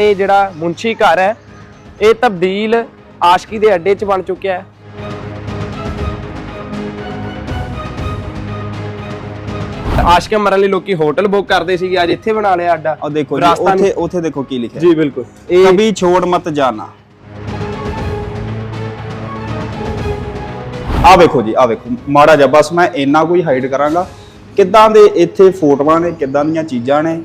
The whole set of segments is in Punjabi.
ਇਹ ਜਿਹੜਾ ਮੁੰਸ਼ੀ ਘਰ ਹੈ ਇਹ ਤਬਦੀਲ ਆਸ਼ਕੀ ਦੇ ਅੱਡੇ 'ਚ ਬਣ ਚੁੱਕਿਆ ਹੈ। ਆਸ਼ਕਾਂ ਮਰਨ ਲਈ ਲੋਕੀ ਹੋਟਲ ਬੁੱਕ ਕਰਦੇ ਸੀਗੇ ਅੱਜ ਇੱਥੇ ਬਣਾ ਲਿਆ ਅੱਡਾ। ਆ ਦੇਖੋ ਜੀ ਉੱਥੇ ਉੱਥੇ ਦੇਖੋ ਕੀ ਲਿਖਿਆ। ਜੀ ਬਿਲਕੁਲ। ਇਹ ਛੋੜ ਮਤ ਜਾਣਾ। ਆ ਵੇਖੋ ਜੀ ਆ ਵੇਖੋ। ਮਾੜਾ ਜਿਹਾ ਬਸ ਮੈਂ ਇੰਨਾ ਕੋਈ ਹਾਈਡ ਕਰਾਂਗਾ। ਕਿੱਦਾਂ ਦੇ ਇੱਥੇ ਫੋਟੋਆਂ ਨੇ ਕਿੱਦਾਂ ਦੀਆਂ ਚੀਜ਼ਾਂ ਨੇ।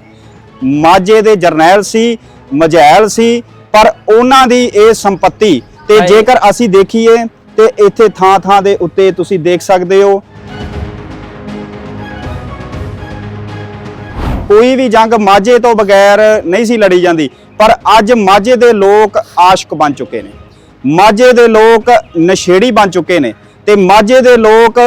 ਮਾਝੇ ਦੇ ਜਰਨੈਲ ਸੀ ਮਜੈਲ ਸੀ ਪਰ ਉਹਨਾਂ ਦੀ ਇਹ ਸੰਪਤੀ ਤੇ। ਜੇਕਰ ਅਸੀਂ ਦੇਖੀਏ ਤੇ ਇੱਥੇ ਥਾਂ ਥਾਂ ਦੇ ਉੱਤੇ ਤੁਸੀਂ ਦੇਖ ਸਕਦੇ ਹੋ ਕੋਈ ਵੀ ਜੰਗ ਮਾਝੇ ਤੋਂ ਬਗੈਰ ਨਹੀਂ ਸੀ ਲੜੀ ਜਾਂਦੀ ਪਰ ਅੱਜ ਮਾਝੇ ਦੇ ਲੋਕ ਆਸ਼ਕ ਬਣ ਚੁੱਕੇ ਨੇ ਮਾਝੇ ਦੇ ਲੋਕ ਨਸ਼ੇੜੀ ਬਣ ਚੁੱਕੇ ਨੇ ਤੇ ਮਾਝੇ ਦੇ ਲੋਕ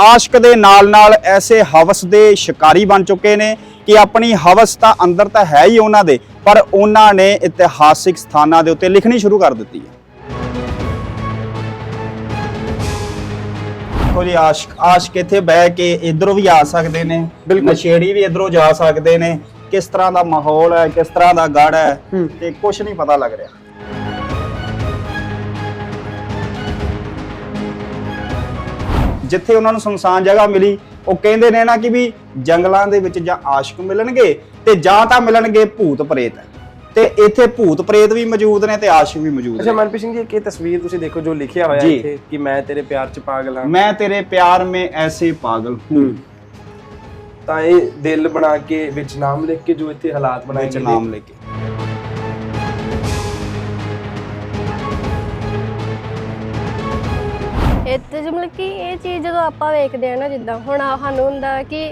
ਆਸ਼ਕ ਦੇ ਨਾਲ-ਨਾਲ ਐਸੇ ਹਵਸ ਦੇ ਸ਼ਿਕਾਰੀ ਬਣ ਚੁੱਕੇ ਨੇ ਕਿ ਆਪਣੀ ਹਵਸ ਤਾਂ ਅੰਦਰ ਤਾਂ ਹੈ ਹੀ ਉਹਨਾਂ ਦੇ ਪਰ ਉਹਨਾਂ ਨੇ ਇਤਿਹਾਸਿਕ ਸਥਾਨਾਂ ਦੇ ਉੱਤੇ ਲਿਖਣੀ ਸ਼ੁਰੂ ਕਰ ਦਿੱਤੀ ਹੈ ਦੇਖੋ ਜੀ ਆਸ਼ਕ ਆਸ਼ਕ ਇੱਥੇ ਬਹਿ ਕੇ ਇਧਰੋਂ ਵੀ ਆ ਸਕਦੇ ਨੇ ਬਿਲਕੁਲ। ਨਸ਼ੇੜੀ ਵੀ ਇਧਰੋਂ ਜਾ ਸਕਦੇ ਨੇ ਕਿਸ ਤਰ੍ਹਾਂ ਦਾ ਮਾਹੌਲ ਹੈ ਕਿਸ ਤਰ੍ਹਾਂ ਦਾ ਗੜ ਹੂੰ। ਤੇ ਕੁਝ ਨਹੀਂ ਪਤਾ ਲੱਗ ਰਿਹਾ ਜਿੱਥੇ ਉਹਨਾਂ ਨੂੰ ਸੁਨਸਾਨ ਜਗ੍ਹਾ ਮਿਲੀ ਉਹ ਕਹਿੰਦੇ ਨੇ ਨਾ ਕਿ ਵੀ ਜੰਗਲਾਂ ਦੇ ਵਿੱਚ ਜਾਂ ਆਸ਼ਕ ਮਿਲਣਗੇ ਤੇ ਜਾਂ ਤਾਂ ਮਿਲਣਗੇ ਭੂਤ ਪ੍ਰੇਤ। ਤੇ ਇੱਥੇ ਭੂਤ ਪ੍ਰੇਤ ਵੀ ਮੌਜੂਦ ਨੇ ਤੇ ਆਸ਼ਕ ਵੀ ਮੌਜੂਦ ਅੱਛਾ ਨੇ। ਮਨਪ੍ਰੀਤ ਸਿੰਘ ਜੀ ਇੱਕ ਇਹ ਤਸਵੀਰ ਤੁਸੀਂ ਦੇਖੋ ਜੋ ਲਿਖਿਆ ਹੋਇਆ। ਇੱਥੇ ਕਿ ਮੈਂ ਤੇਰੇ ਪਿਆਰ 'ਚ ਪਾਗਲ ਹਾਂ। ਮੈਂ ਤੇਰੇ ਪਿਆਰ ਮੇ ਐਸੇ ਪਾਗਲ ਹੂੰ। ਤਾਂ ਇਹ ਦਿਲ ਬਣਾ ਕੇ ਵਿੱਚ ਨਾਮ ਲਿਖ ਕੇ ਜੋ ਇੱਥੇ ਹਾਲਾਤ ਬਣਾਏ ਵਿੱਚ ਨਾਮ ਲੈ ਕੇ। ਇੱਥੇ ਜਿਵੇਂ ਕਿ ਇਹ ਚੀਜ਼ ਜਦੋਂ ਆਪਾਂ ਵੇਖਦੇ ਆ ਨਾ ਜਿੱਦਾਂ ਹੁਣ ਆਹ ਸਾਨੂੰ ਹੁੰਦਾ ਕਿ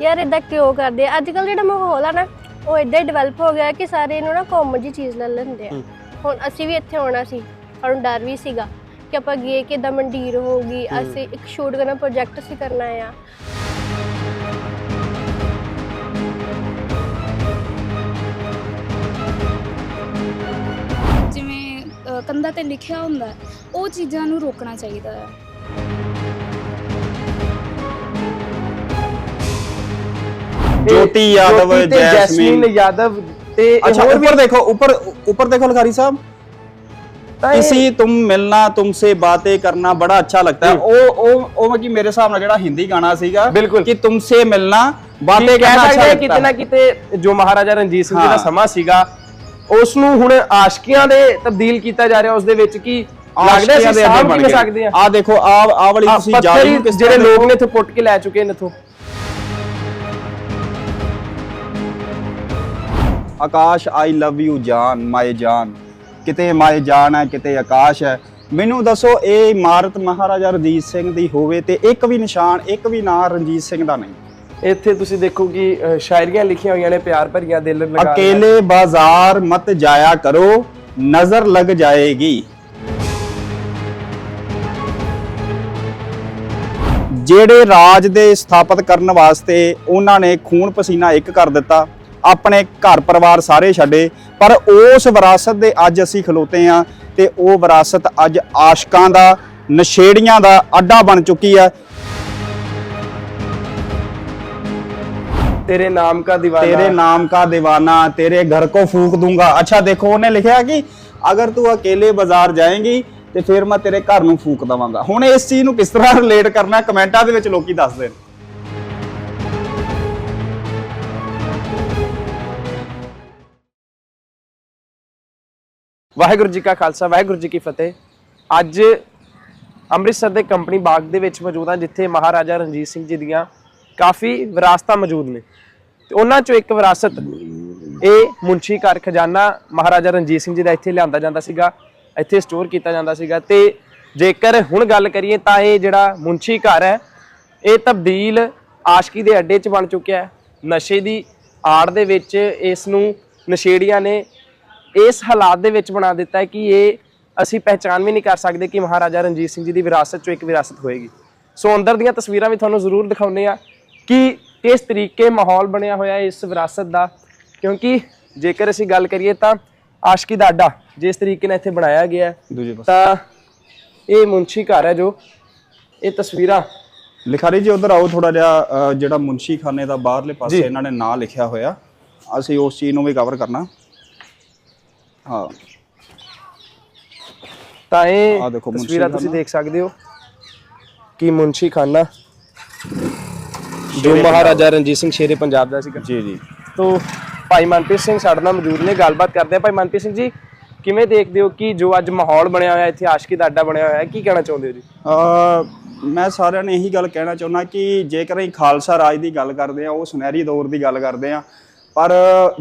ਯਾਰ ਇਦਾਂ ਕਿਉਂ ਕਰਦੇ ਆ? ਅੱਜ ਕੱਲ ਜਿਹੜਾ ਮਾਹੌਲ ਆ ਨਾ ਉਹ ਇਦਾਂ ਹੀ ਡਿਵੈਲਪ ਹੋ ਗਿਆ ਕਿ ਸਾਰੇ ਇਹਨੂੰ ਨਾ ਕਾਮਨ ਜੀ ਚੀਜ਼ ਲੈ ਲੈਂਦੇ ਆ। ਹੁਣ ਅਸੀਂ ਵੀ ਇੱਥੇ ਆਉਣਾ ਸੀ ਸਾਨੂੰ ਡਰ ਵੀ ਸੀਗਾ ਕਿ ਆਪਾਂ ਗਏ ਕਿ ਇਦਾਂ ਮੰਡੀਰ ਹੋਊਗੀ ਅਸੀਂ ਇੱਕ ਸ਼ੂਟ ਕਰਨਾ ਪ੍ਰੋਜੈਕਟ ਸੀ ਕਰਨਾ ਆ। ਜਿਵੇਂ ਕੰਧਾਂ ਤੇ ਲਿਖਿਆ ਹੁੰਦਾ ਉਹ ਚੀਜ਼ਾਂ ਨੂੰ ਰੋਕਣਾ ਚਾਹੀਦਾ ਹੈ ज्योति यादव ਜੋਤੀ ਤੇ जैस्मिन ਯਾਦਵ ਤੇ ਇਹ अच्छा ਹੋਰ ਵੀ ऊपर देखो ऊपर ऊपर देखो लखारी साहब ਤਾਂ ਇਹ- किसी तुम मिलना तुमसे बातें करना बड़ा अच्छा लगता है ओ ओ ओ मैं कि मेरे ਹਿਸਾਬ ਨਾਲ ਜਿਹੜਾ ਹਿੰਦੀ ਗਾਣਾ ਸੀਗਾ ਬਿਲਕੁਲ। ਕਿ तुमसे मिलना बातें ਕੀ ਕਹਿ करना अच्छा ਸਕਦੇ ਹਾਂ लगता ਕਿਤੇ ਨਾ है ਕਿਤੇ ਜੋ ਮਹਾਰਾਜਾ ਰਣਜੀਤ ਸਿੰਘ ਜੀ ਦਾ ਹਾਂ। ਸਮਾਂ ਸੀਗਾ ਉਸ ਨੂੰ ਹੁਣ ਆਸ਼ਕੀਆਂ ਦੇ ਤਬਦੀਲ ਕੀਤਾ ਜਾ ਰਿਹਾ ਉਸ ਦੇ ਵਿੱਚ ਕੀ ਲੱਗਦਾ ਆਸ਼ਕੀਆਂ ਸੀ ਦੇ ਅੱਡੇ ਸਾਹਮ ਬਣ ਕਿਵੇਂ ਗਏ। ਸਕਦੇ ਆ ਆਹ ਦੇਖੋ ਆ ਆ ਵਾਲੀ ਆਹ ਤੁਸੀਂ ਪੱਥਰ ਜਾਲੀ ਹੀ ਨੂੰ ਕਿਸ ਜਿਹੜੇ ਤਰ੍ਹਾਂ ਲੋਕ ਨੇ ਇੱਥੇ ਪੁੱਟ ਕੇ ਲੈ ਚੁੱਕੇ ਨੇ ਇੱਥੋਂ ਆਕਾਸ਼ ਆਈ ਲਵ ਯੂ ਜਾਨ ਮਾਏ ਜਾਨ। ਕਿਤੇ ਮਾਏ ਜਾਨ ਹੈ ਕਿਤੇ ਆਕਾਸ਼ ਹੈ। ਮੈਨੂੰ ਦੱਸੋ ਇਹ ਇਮਾਰਤ ਮਹਾਰਾਜਾ ਰਣਜੀਤ ਸਿੰਘ ਦੀ ਹੋਵੇ ਤੇ ਇੱਕ ਵੀ ਨਿਸ਼ਾਨ ਇੱਕ ਵੀ ਨਾਂ ਰਣਜੀਤ ਸਿੰਘ ਦਾ ਨਹੀਂ। ਇੱਥੇ ਤੁਸੀਂ ਦੇਖੋ ਕਿ ਸ਼ਾਇਰੀਆਂ ਲਿਖੀਆਂ ਹੋਈਆਂ ਨੇ ਪਿਆਰ ਭਰੀਆਂ ਦਿਲ ਲਗਾ ਅਕੇਲੇ ਬਾਜ਼ਾਰ ਮਤ ਜਾਇਆ ਕਰੋ ਨਜ਼ਰ ਲੱਗ ਜਾਏਗੀ। ਜਿਹੜੇ ਰਾਜ ਦੇ ਸਥਾਪਿਤ ਕਰਨ ਵਾਸਤੇ ਉਹਨਾਂ ਨੇ ਖੂਨ ਪਸੀਨਾ ਇੱਕ ਕਰ ਦਿੱਤਾ ਆਪਣੇ ਘਰ ਪਰਿਵਾਰ ਸਾਰੇ ਛੱਡੇ ਪਰ ਉਸ ਵਿਰਾਸਤ ਦੇ ਅੱਜ ਅਸੀਂ ਖਲੋਤੇ ਆ ਤੇ ਉਹ ਵਿਰਾਸਤ ਅੱਜ ਆਸ਼ਕਾਂ ਦਾ ਨਸ਼ੇੜੀਆਂ ਦਾ ਅੱਡਾ ਬਣ ਚੁੱਕੀ ਆ ਤੇਰੇ ਨਾਮ ਕਾ دیਵਾਨਾ ਤੇਰੇ ਨਾਮ ਕਾ دیਵਾਨਾ ਤੇਰੇ ਘਰ ਕੋ ਫੂਕ ਦੂੰਗਾ। ਅੱਛਾ ਦੇਖੋ ਉਹਨੇ ਲਿਖਿਆ ਕਿ ਅਗਰ ਤੂੰ ਅਕੇਲੇ ਬਾਜ਼ਾਰ ਜਾਏਂਗੀ ਤੇ ਫਿਰ ਮੈਂ ਤੇਰੇ ਘਰ ਨੂੰ ਫੂਕ ਦਵਾਂਗਾ। ਹੁਣ ਇਸ ਚੀਜ਼ ਨੂੰ ਕਿਸ ਤਰ੍ਹਾਂ ਰਿਲੇਟ ਕਰਨਾ ਕਮੈਂਟਾਂ ਦੇ ਵਿੱਚ ਲੋਕੀ ਦੱਸ ਦੇਣ ਵਾਹਿਗੁਰੂ ਜੀ ਕਾ ਖਾਲਸਾ, ਵਾਹਿਗੁਰੂ ਜੀ ਕੀ ਫਤਿਹ। ਅੱਜ ਅੰਮ੍ਰਿਤਸਰ ਦੇ ਕੰਪਨੀ ਬਾਗ ਦੇ ਵਿੱਚ ਮੌਜੂਦ ਹਾਂ, ਜਿੱਥੇ ਮਹਾਰਾਜਾ ਰਣਜੀਤ ਸਿੰਘ ਜੀ ਦੀਆਂ ਕਾਫੀ ਵਿਰਾਸਤਾਂ ਮੌਜੂਦ ਨੇ। ਤੇ ਉਹਨਾਂ ਚੋਂ ਇੱਕ ਵਿਰਾਸਤ ਇਹ ਮੁੰਸ਼ੀ ਘਰ ਖਜ਼ਾਨਾ ਮਹਾਰਾਜਾ ਰਣਜੀਤ ਸਿੰਘ ਜੀ ਦਾ ਇੱਥੇ ਲਿਆਂਦਾ ਜਾਂਦਾ ਸੀਗਾ, ਇੱਥੇ ਸਟੋਰ ਕੀਤਾ ਜਾਂਦਾ ਸੀਗਾ। ਤੇ ਜੇਕਰ ਹੁਣ ਗੱਲ ਕਰੀਏ ਤਾਂ ਇਹ ਜਿਹੜਾ ਮੁੰਸ਼ੀ ਘਰ ਹੈ, ਇਹ ਤਬਦੀਲ ਆਸ਼ਕੀ ਦੇ ਅੱਡੇ 'ਚ ਬਣ ਚੁੱਕਿਆ ਹੈ। ਨਸ਼ੇ ਦੀ ਆੜ ਦੇ ਵਿੱਚ ਇਸ ਨੂੰ ਨਸ਼ੇੜੀਆਂ ਨੇ ਇਸ ਹਾਲਾਤ ਦੇ ਵਿੱਚ ਬਣਾ ਦਿੱਤਾ ਹੈ ਕਿ ਇਹ ਅਸੀਂ ਪਹਿਚਾਨ ਵੀ ਨਹੀਂ ਕਰ ਸਕਦੇ ਕਿ ਮਹਾਰਾਜਾ ਰਣਜੀਤ ਸਿੰਘ ਜੀ ਦੀ ਵਿਰਾਸਤ ਚੋਂ ਇੱਕ ਵਿਰਾਸਤ ਹੋਏਗੀ। ਸੋ ਅੰਦਰ ਦੀਆਂ ਤਸਵੀਰਾਂ ਵੀ ਤੁਹਾਨੂੰ ਜ਼ਰੂਰ ਦਿਖਾਉਂਦੇ ਆ ਕਿ ਕਿਸ ਤਰੀਕੇ ਮਾਹੌਲ ਬਣਿਆ ਹੋਇਆ ਹੈ ਇਸ ਵਿਰਾਸਤ ਦਾ। ਕਿਉਂਕਿ ਜੇਕਰ ਅਸੀਂ ਗੱਲ ਕਰੀਏ ਤਾਂ ਆਸ਼ਕੀ ਦਾ ਅੱਡਾ ਜਿਸ ਤਰੀਕੇ ਨਾਲ ਇੱਥੇ ਬਣਾਇਆ ਗਿਆ ਦੂਜੇ ਪਾਸੇ। ਤਾਂ ਇਹ ਮੁੰਸ਼ੀ ਘਰ ਹੈ ਜੋ ਇਹ ਤਸਵੀਰਾਂ ਲਿਖਾਰੀ ਜੀ ਉਧਰ ਆਓ ਥੋੜਾ ਜਿਹਾ ਅ, ਜਿਹੜਾ ਮੁੰਸ਼ੀ ਖਾਨੇ ਦਾ ਬਾਹਰਲੇ ਪਾਸੇ। ਇਹਨਾਂ ਨੇ ਨਾਂ ਲਿਖਿਆ ਹੋਇਆ। ਅਸੀਂ ਉਸ ਚੀਜ਼ ਨੂੰ ਵੀ ਕਵਰ ਕਰਨਾ। ਹਾਂ। ਤਾਂ ਇਹ ਆਹ ਦੇਖੋ ਮੁਨਸ਼ੀ ਤਸਵੀਰਾਂ ਤੁਸੀਂ ਖਾਨਾ। ਦੇਖ ਸਕਦੇ ਹੋ ਕਿ ਮੁੰਸ਼ੀ ਖਾਨਾ ਜੋ ਮਹਾਰਾਜਾ ਰਣਜੀਤ ਸਿੰਘ ਸ਼ੇਰੇ ਪੰਜਾਬ ਦਾ ਸੀਗਾ। ਜੀ ਜੀ। ਤੋ ਭਾਈ ਮਨਪ੍ਰੀਤ ਸਿੰਘ ਸਾਡੇ ਨਾਲ ਮੌਜੂਦ ਨੇ ਗੱਲਬਾਤ ਕਰਦੇ ਆ ਭਾਈ ਮਨਪ੍ਰੀਤ ਸਿੰਘ ਜੀ ਕਿਵੇਂ ਦੇਖਦੇ ਹੋ ਕਿ ਜੋ ਅੱਜ ਮਾਹੌਲ ਬਣਿਆ ਹੋਇਆ ਇੱਥੇ ਆਸ਼ਕੀ ਦਾ ਅੱਡਾ ਬਣਿਆ ਹੋਇਆ ਹੈ ਕੀ ਕਹਿਣਾ ਚਾਹੁੰਦੇ ਹੋ ਜੀ? ਅ ਮੈਂ ਸਾਰਿਆਂ ਨੇ ਇਹੀ ਗੱਲ ਕਹਿਣਾ ਚਾਹੁੰਦਾ ਕਿ ਜੇਕਰ ਅਸੀਂ ਖਾਲਸਾ ਰਾਜ ਦੀ ਗੱਲ ਕਰਦੇ ਆ ਉਹ ਸੁਨਹਿਰੀ ਦੌਰ ਦੀ ਗੱਲ ਕਰਦੇ ਆ ਪਰ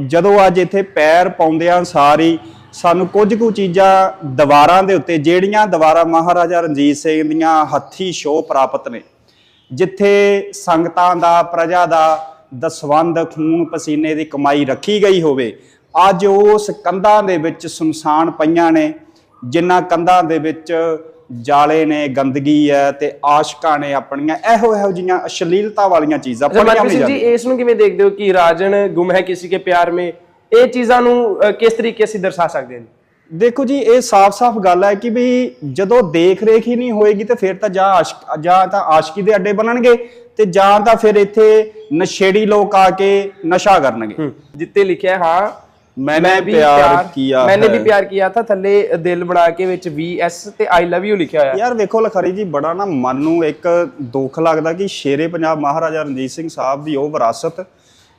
ਜਦੋਂ ਅੱਜ ਇੱਥੇ ਪੈਰ ਪਾਉਂਦਿਆਂ ਆ ਸਾਰੀ, ਸਾਨੂੰ ਕੁਝ ਕੁ ਚੀਜ਼ਾਂ ਦੀਵਾਰਾਂ ਦੇ ਉੱਤੇ, ਜਿਹੜੀਆਂ ਦੀਵਾਰਾਂ ਮਹਾਰਾਜਾ ਰਣਜੀਤ ਸਿੰਘ ਦੀਆਂ ਹੱਥੀ ਸ਼ੋਅ ਪ੍ਰਾਪਤ ਨੇ, ਜਿੱਥੇ ਸੰਗਤਾਂ ਦਾ, ਪ੍ਰਜਾ ਦਾ ਦਸਵੰਦ ਖੂਨ ਪਸੀਨੇ ਦੀ ਕਮਾਈ ਰੱਖੀ ਗਈ ਹੋਵੇ, ਅੱਜ ਉਸ ਕੰਧਾਂ ਦੇ ਵਿੱਚ ਸੁਨਸਾਨ ਪਈਆਂ ਨੇ, ਜਿਨ੍ਹਾਂ ਕੰਧਾਂ ਦੇ ਵਿੱਚ ਜਾਲੇ ਨੇ ਗੰਦਗੀ ਹੈ ਤੇ ਆਸ਼ਕਾਂ ਨੇ ਆਪਣੀਆਂ ਇਹੋ ਇਹੋ ਜੀਆਂ ਅਸ਼ਲੀਲਤਾ ਵਾਲੀਆਂ ਚੀਜ਼ਾਂ ਪੜੀਆਂ ਨਹੀਂ ਸਿੰਘ ਜੀ ਜਾਂਦੀਆਂ। ਇਸ ਨੂੰ ਕਿਵੇਂ ਦੇਖਦੇ ਹੋ ਕਿ ਰਾਜਨ ਗੁਮ ਹੈ ਕਿਸੇ ਕੇ ਪਿਆਰ ਮੇ? ਇਹ ਚੀਜ਼ਾਂ ਨੂੰ ਕਿਸ ਤਰੀਕੇ ਅਸੀਂ ਦਰਸਾ ਸਕਦੇ ਹਾਂ? ਦੇਖੋ ਜੀ ਇਹ ਸਾਫ਼-ਸਾਫ਼ ਗੱਲ ਹੈ ਕਿ ਵੀ ਜਦੋਂ ਦੇਖ ਰੇਖ ਹੀ ਨਹੀਂ ਹੋਏਗੀ ਤੇ ਫਿਰ ਤਾਂ ਜਾਂ ਆਸ਼ਕ ਜਾਂ ਤਾਂ ਆਸ਼ਕੀ ਦੇ ਅੱਡੇ ਬਣਨਗੇ ਤੇ ਜਾਂ ਤਾਂ ਫਿਰ ਇੱਥੇ ਨਸ਼ੇੜੀ ਲੋਕ ਆ ਕੇ ਨਸ਼ਾ ਕਰਨਗੇ। ਜਿੱਤੇ ਲਿਖਿਆ ਹੈ, ਮੈਨੇ ਪਿਆਰ ਕੀਆ ਮੈਨੇ ਵੀ ਪਿਆਰ ਕੀਆ ਥਾ ਥੱਲੇ ਦਿਲ ਬਣਾ ਕੇ ਵਿੱਚ ਵੀਐਸ ਤੇ ਆਈ ਲਵ ਯੂ ਲਿਖਿਆ ਹੋਇਆ ਯਾਰ ਵੇਖੋ ਲਖਰੀ ਜੀ ਬੜਾ ਨਾ ਮਨ ਨੂੰ ਇੱਕ ਦੁੱਖ ਲੱਗਦਾ ਕਿ ਸ਼ੇਰੇ ਪੰਜਾਬ ਮਹਾਰਾਜਾ ਰਣਜੀਤ ਸਿੰਘ ਸਾਹਿਬ ਦੀ ਉਹ ਵਿਰਾਸਤ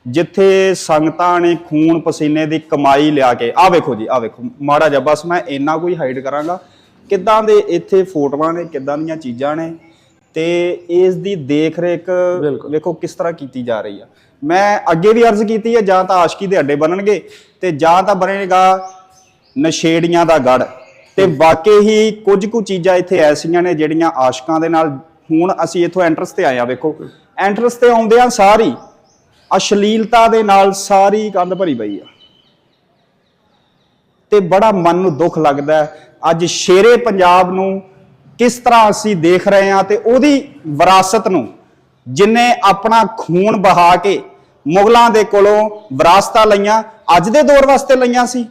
ਜਿੱਥੇ ਸੰਗਤਾਂ ਨੇ ਖੂਨ ਪਸੀਨੇ ਦੀ ਕਮਾਈ ਲਿਆ ਕੇ ਆ ਵੇਖੋ ਜੀ ਆ ਵੇਖੋ ਮਹਾਰਾਜ ਬਸ ਮੈਂ ਇੰਨਾ ਕੋਈ ਹਾਈਡ ਕਰਾਂਗਾ ਕਿੱਦਾਂ ਦੇ ਇੱਥੇ ਫੋਟੋਆਂ ਨੇ ਕਿੱਦਾਂ ਦੀਆਂ ਚੀਜ਼ਾਂ ਨੇ ਤੇ ਇਸ ਦੀ ਦੇਖ ਰੇਖ ਵੇਖੋ ਕਿਸ ਤਰ੍ਹਾਂ ਕੀਤੀ ਜਾ ਰਹੀ ਆ ਮੈਂ ਅੱਗੇ ਵੀ ਅਰਜ਼ ਕੀਤੀ ਹੈ ਜਾਂ ਤਾਂ ਆਸ਼ਕੀ ਦੇ ਅੱਡੇ ਬਣਨਗੇ ਤੇ ਜਾਂ ਤਾਂ ਬਣੇਗਾ ਨਸ਼ੇੜੀਆਂ ਦਾ ਗੜ। ਤੇ ਵਾਕਈ ਹੀ ਕੁਝ ਕੁ ਚੀਜ਼ਾਂ ਇੱਥੇ ਐਸੀਆਂ ਨੇ ਜਿਹੜੀਆਂ ਆਸ਼ਕਾਂ ਦੇ ਨਾਲ ਹੁਣ ਅਸੀਂ ਇੱਥੋਂ ਐਂਟਰਸ ਤੇ ਆਏ ਆ ਵੇਖੋ। ਐਂਟਰਸ ਤੇ ਆਉਂਦਿਆਂ ਸਾਰੀ। ਅਸ਼ਲੀਲਤਾ ਦੇ ਨਾਲ ਸਾਰੀ ਕੰਧ ਭਰੀ ਪਈ ਆ। ਤੇ ਬੜਾ ਮਨ ਨੂੰ ਦੁੱਖ ਲੱਗਦਾ ਹੈ। ਅੱਜ ਸ਼ੇਰੇ ਪੰਜਾਬ ਨੂੰ ਕਿਸ ਤਰ੍ਹਾਂ ਅਸੀਂ ਦੇਖ ਰਹੇ ਹਾਂ ਤੇ ਉਹਦੀ ਵਿਰਾਸਤ ਨੂੰ ਜਿਨੇ ਆਪਣਾ ਖੂਨ ਬਹਾ ਕੇ ਮੁਗਲਾਂ ਦੇ ਕੋਲੋਂ ਵਿਰਾਸਤਾਂ ਲਈਆਂ ਅੱਜ ਦੇ ਦੌਰ ਵਾਸਤੇ ਲਈਆਂ ਸੀ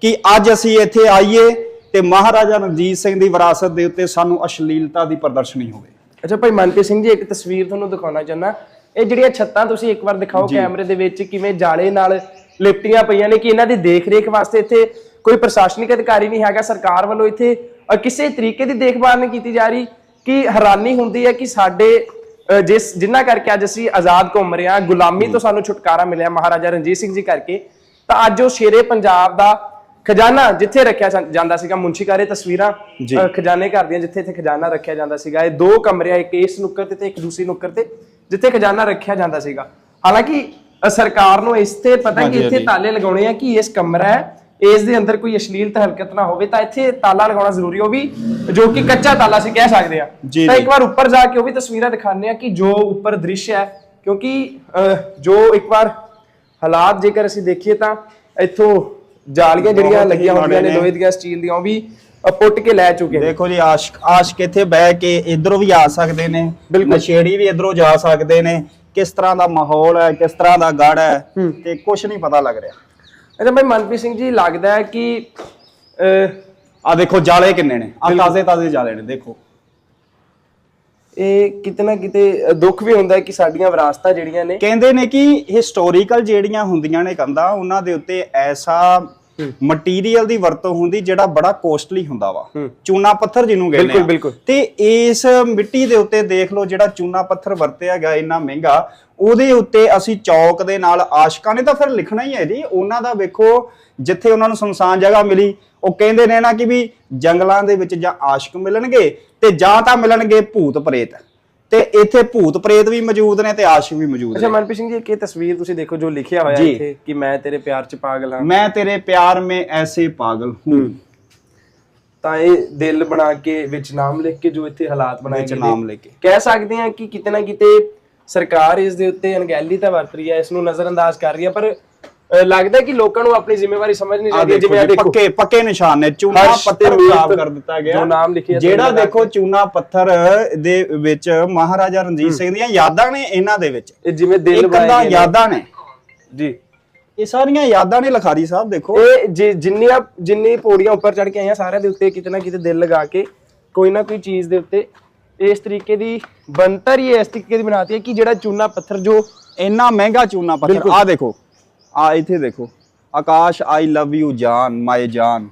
ਕਿ ਅੱਜ ਅਸੀਂ ਇੱਥੇ ਆਈਏ ਤੇ ਮਹਾਰਾਜਾ ਰਣਜੀਤ ਸਿੰਘ ਦੀ ਵਿਰਾਸਤ ਦੇ ਉੱਤੇ ਸਾਨੂੰ ਅਸ਼ਲੀਲਤਾ ਦੀ ਪ੍ਰਦਰਸ਼ਨੀ ਹੋਵੇ। ਅੱਛਾ ਭਾਈ ਮਨਪ੍ਰੀਤ ਸਿੰਘ ਜੀ ਇੱਕ ਤਸਵੀਰ ਤੁਹਾਨੂੰ ਦਿਖਾਉਣਾ ਚਾਹੁੰਦਾ। ਇਹ ਜਿਹੜੀਆਂ ਛੱਤਾਂ ਤੁਸੀਂ ਇੱਕ ਵਾਰ ਦਿਖਾਓ ਕੈਮਰੇ ਦੇ ਵਿੱਚ ਕਿਵੇਂ ਜਾਲੇ ਨਾਲ ਲਿਪਟੀਆਂ ਪਈਆਂ ਨੇ ਕਿ ਇਹਨਾਂ ਦੀ ਦੇਖ-ਰੇਖ ਵਾਸਤੇ ਇੱਥੇ ਕੋਈ ਪ੍ਰਸ਼ਾਸਨਿਕ ਅਧਿਕਾਰੀ ਨਹੀਂ ਹੈਗਾ ਸਰਕਾਰ ਵੱਲੋਂ ਇੱਥੇ ਕਿਸੇ ਤਰੀਕੇ ਦੀ ਦੇਖਭਾਲ ਨਹੀਂ ਕੀਤੀ ਜਾ ਰਹੀ ਕਿ ਹੈਰਾਨੀ ਹੁੰਦੀ ਹੈ ਕਿ ਸਾਡੇ ਜਿਸ ਜਿੰਨਾ ਕਰਕੇ ਅੱਜ ਅਸੀਂ ਆਜ਼ਾਦ ਘੁੰਮ ਰਹੇ ਹਾਂ ਗੁਲਾਮੀ ਤੋਂ ਸਾਨੂੰ ਛੁਟਕਾਰਾ ਮਿਲਿਆ ਮਹਾਰਾਜਾ ਰਣਜੀਤ ਸਿੰਘ ਜੀ ਕਰਕੇ ਤਾਂ ਅੱਜ ਉਹ ਸ਼ੇਰੇ ਪੰਜਾਬ ਦਾ ਖਜ਼ਾਨਾ ਜਿੱਥੇ ਰੱਖਿਆ ਜਾਂਦਾ ਸੀਗਾ ਮੁੰਸ਼ੀਕਾਰੇ ਤਸਵੀਰਾਂ ਖਜ਼ਾਨੇ ਘਰ ਦੀਆਂ ਜਿੱਥੇ ਇੱਥੇ ਖਜ਼ਾਨਾ ਰੱਖਿਆ ਜਾਂਦਾ ਸੀਗਾ। ਇਹ ਦੋ ਕਮਰੇ ਆ ਇੱਕ ਇਸ ਨੁੱਕਰ ਤੇ ਤੇ ਇੱਕ ਦੂਸਰੀ ਨੁੱਕਰ ਤੇ ਜਿੱਥੇ ਖਜ਼ਾਨਾ ਰੱਖਿਆ ਜਾਂਦਾ ਸੀਗਾ। ਹਾਲਾਂਕਿ ਸਰਕਾਰ ਨੂੰ ਇਸ ਤੇ ਪਤਾ ਕਿ ਇੱਥੇ। ਤਾਲੇ ਲਗਾਉਣੇ ਆ ਕਿ ਇਸ ਕਮਰਾ ਹੈ ਇਸ ਦੇ ਅੰਦਰ ਕੋਈ ਅਸ਼ਲੀਲਤ ਹਰਕਤ ਨਾ ਹੋਵੇ ਤਾਂ ਇੱਥੇ ਤਾਲਾ ਲਗਾਉਣਾ ਜ਼ਰੂਰੀ ਉਹ ਵੀ ਜੋ ਕਿ ਕੱਚਾ ਤਾਲਾ ਸੀ ਕਹਿ ਸਕਦੇ ਆ ਤਾਂ। ਇੱਕ ਵਾਰ ਉੱਪਰ ਜਾ ਕੇ ਉਹ ਵੀ ਤਸਵੀਰਾਂ ਦਿਖਾਉਂਦੇ ਆ ਕਿ ਜੋ ਉੱਪਰ ਦ੍ਰਿਸ਼ ਹੈ ਕਿਉਂਕਿ ਜੋ ਇੱਕ ਵਾਰ ਹਾਲਾਤ ਜੇਕਰ ਅਸੀਂ ਦੇਖੀਏ ਤਾਂ ਇੱਥੋਂ ਜਾਲੀਆਂ ਜਿਹੜੀਆਂ ਹੀ ਲੱਗੀਆਂ ਹੁੰਦੀਆਂ ਨੇ। ਲੋਹੇ ਦੀਆਂ ਸਟੀਲ ਦੀਆਂ ਉਹ ਵੀ ਪੁੱਟ ਕੇ ਲੈ ਚੁੱਕੇ ਨੇ ਦੇਖੋ ਜੀ ਆਸ਼ਕ ਆਸ਼ਕ ਇੱਥੇ ਬਹਿ ਕੇ ਇਧਰੋਂ ਵੀ ਆ ਸਕਦੇ ਨੇ। ਨਸ਼ੇੜੀ ਵੀ ਇਧਰੋਂ ਜਾ ਸਕਦੇ ਨੇ ਕਿਸ ਤਰ੍ਹਾਂ ਦਾ ਮਾਹੌਲ ਹੈ ਕਿਸ ਤਰ੍ਹਾਂ ਦਾ ਗੜ ਹੈ ਤੇ ਕੁਝ ਨਹੀਂ ਪਤਾ ਲੱਗ ਰਿਹਾ ਅੱਛਾ ਭਾਈ ਮਨਪ੍ਰੀਤ ਸਿੰਘ ਜੀ ਲੱਗਦਾ ਹੈ ਕਿ ਅਹ, ਆ ਦੇਖੋ ਜਾਲੇ ਕਿੰਨੇ ਨੇ? ਆ ਤਾਜ਼ੇ ਤਾਜ਼ੇ ਜਾਲੇ ਨੇ ਦੇਖੋ। ਇਹ ਕਿਤੇ ਨਾ ਕਿਤੇ ਅ, ਦੁੱਖ ਵੀ ਹੁੰਦਾ ਹੈ ਕਿ ਸਾਡੀਆਂ ਵਿਰਾਸਤਾਂ ਜਿਹੜੀਆਂ ਨੇ ਕਹਿੰਦੇ ਨੇ ਕਿ ਹਿਸਟੋਰੀਕਲ ਜਿਹੜੀਆਂ ਹੁੰਦੀਆਂ ਨੇ ਕੰਧਾਂ ਉਹਨਾਂ ਦੇ ਉੱਤੇ ਐਸਾ ਮਟੀਰੀਅਲ ਦੀ ਵਰਤੋਂ ਹੁੰਦੀ ਜਿਹੜਾ ਬੜਾ ਕੋਸਟਲੀ ਹੁੰਦਾ ਵਾ। ਚੂਨਾ ਪੱਥਰ ਜਿਹਨੂੰ ਕਹਿੰਦੇ ਆ। ਬਿਲਕੁਲ। ਤੇ ਇਸ ਮਿੱਟੀ ਦੇ ਉੱਤੇ ਦੇਖ ਲਓ ਜਿਹੜਾ ਚੂਨਾ ਪੱਥਰ ਵਰਤਿਆ ਗਿਆ ਇੰਨਾ ਮਹਿੰਗਾ ਉਹਦੇ ਉੱਤੇ ਅਸੀਂ ਚੌਕ ਦੇ ਨਾਲ ਆਸ਼ਕਾਂ ਨੇ ਤਾਂ ਫਿਰ ਲਿਖਣਾ ਹੀ ਹੈ ਜੀ ਉਹਨਾਂ ਦਾ ਵੇਖੋ ਜਿੱਥੇ ਉਹਨਾਂ ਨੂੰ ਸੁਨਸਾਨ ਜਗ੍ਹਾ ਮਿਲੀ ਉਹ ਕਹਿੰਦੇ ਨੇ ਨਾ ਕਿ ਵੀ ਜੰਗਲਾਂ ਦੇ ਵਿੱਚ ਜਾਂ ਆਸ਼ਕ ਮਿਲਣਗੇ ਤੇ ਜਾਂ ਤਾਂ ਮਿਲਣਗੇ ਭੂਤ ਪ੍ਰੇਤ। ਤੇ ਇੱਥੇ ਭੂਤ ਪ੍ਰੇਤ ਵੀ ਮੌਜੂਦ ਨੇ ਤੇ ਆਸ਼ਿਕ ਵੀ ਮੌਜੂਦ ਅੱਛਾ ਮਨਪ੍ਰੀਤ ਸਿੰਘ ਜੀ ਇੱਕ ਇਹ ਤਸਵੀਰ ਤੁਸੀਂ ਦੇਖੋ ਜੋ ਲਿਖਿਆ ਹੋਇਆ ਜੀ। ਇੱਥੇ ਕਿ ਮੈਂ ਤੇਰੇ ਪਿਆਰ 'ਚ ਪਾਗਲ ਹਾਂ। ਮੈਂ ਤੇਰੇ ਪਿਆਰ ਮੇ ਐਸੇ ਪਾਗਲ ਹੂੰ। ਤਾਂ ਇਹ ਦਿਲ ਬਣਾ ਕੇ ਵਿੱਚ ਨਾਮ ਲਿਖ ਕੇ ਜੋ ਇੱਥੇ ਹਾਲਾਤ ਬਣਾਏ ਵਿੱਚ ਨਾਮ ਲਿਖ ਕੇ। ਕਹਿ ਸਕਦੇ ਹਾਂ ਕਿ ਕਿਤੇ ਨਾ ਕਿਤੇ ਸਰਕਾਰ ਇਸ ਦੇ ਉੱਤੇ ਅਣਗਹਿਲੀ ਤਾਂ ਵਰਤ ਰਹੀ ਹੈ ਇਸ ਨੂੰ ਨਜ਼ਰਅੰਦਾਜ਼ ਕਰ ਰਹੀ ਹੈ ਪਰ ਲੱਗਦਾ ਕਿ ਲੋਕਾਂ ਨੂੰ ਆਪਣੀ ਜ਼ਿੰਮੇਵਾਰੀ ਸਮਝਣੀ ਆ ਚਾਹੀਦੀ ਹੈ। ਦੇਖੋ ਜਿਵੇਂ ਆ ਦੇਖੋ। ਪੱਕੇ ਪੱਕੇ ਨਿਸ਼ਾਨ ਨੇ ਚੂਨਾ ਪੱਥਰ ਖਰਾਬ ਕਰ ਦਿੱਤਾ ਗਿਆ। ਜੋ ਨਾਮ ਲਿਖਿਆ ਜਿਹੜਾ ਦੇਖੋ ਚੂਨਾ ਪੱਥਰ ਦੇ ਵਿੱਚ ਮਹਾਰਾਜਾ ਰਣਜੀਤ ਸਿੰਘ ਦੀਆਂ ਯਾਦਾਂ ਨੇ ਇਹਨਾਂ ਦੇ ਵਿੱਚ। ਇਹ ਜਿਵੇਂ ਦਿਲ ਨੇ। ਯਾਦਾਂ ਨੇ। ਜੀ। ਇਹ ਸਾਰੀਆਂ ਯਾਦਾਂ ਨੇ ਲਖਾਰੀ ਸਾਹਿਬ ਦੇਖੋ। ਇਹ ਜਿੰਨੀਆਂ ਜਿੰਨੀ ਪੌੜੀਆਂ ਉੱਪਰ ਚੜ ਕੇ ਆਈਆਂ ਸਾਰਿਆਂ ਦੇ ਉੱਤੇ ਕਿਤੇ ਨਾ ਕਿਤੇ ਦਿਲ ਲਗਾ ਕੇ ਕੋਈ ਨਾ ਕੋਈ ਚੀਜ਼ ਦੇ ਉੱਤੇ ਇਸ ਤਰੀਕੇ ਦੀ ਬਣਤਰ ਹੀ ਇਸ ਤਰੀਕੇ ਦੀ ਬਣਾਤੀ ਹੈ ਕਿ ਜਿਹੜਾ ਚੂਨਾ ਪੱਥਰ ਜੋ ਇੰਨਾ ਮਹਿੰਗਾ ਚੂਨਾ ਪੱਥਰ। ਆ ਦੇਖੋ। ਆ ਇੱਥੇ ਦੇਖੋ ਆਕਾਸ਼ ਆਈ ਲਵ ਯੂ ਜਾਨ ਮਾਏ ਜਾਨ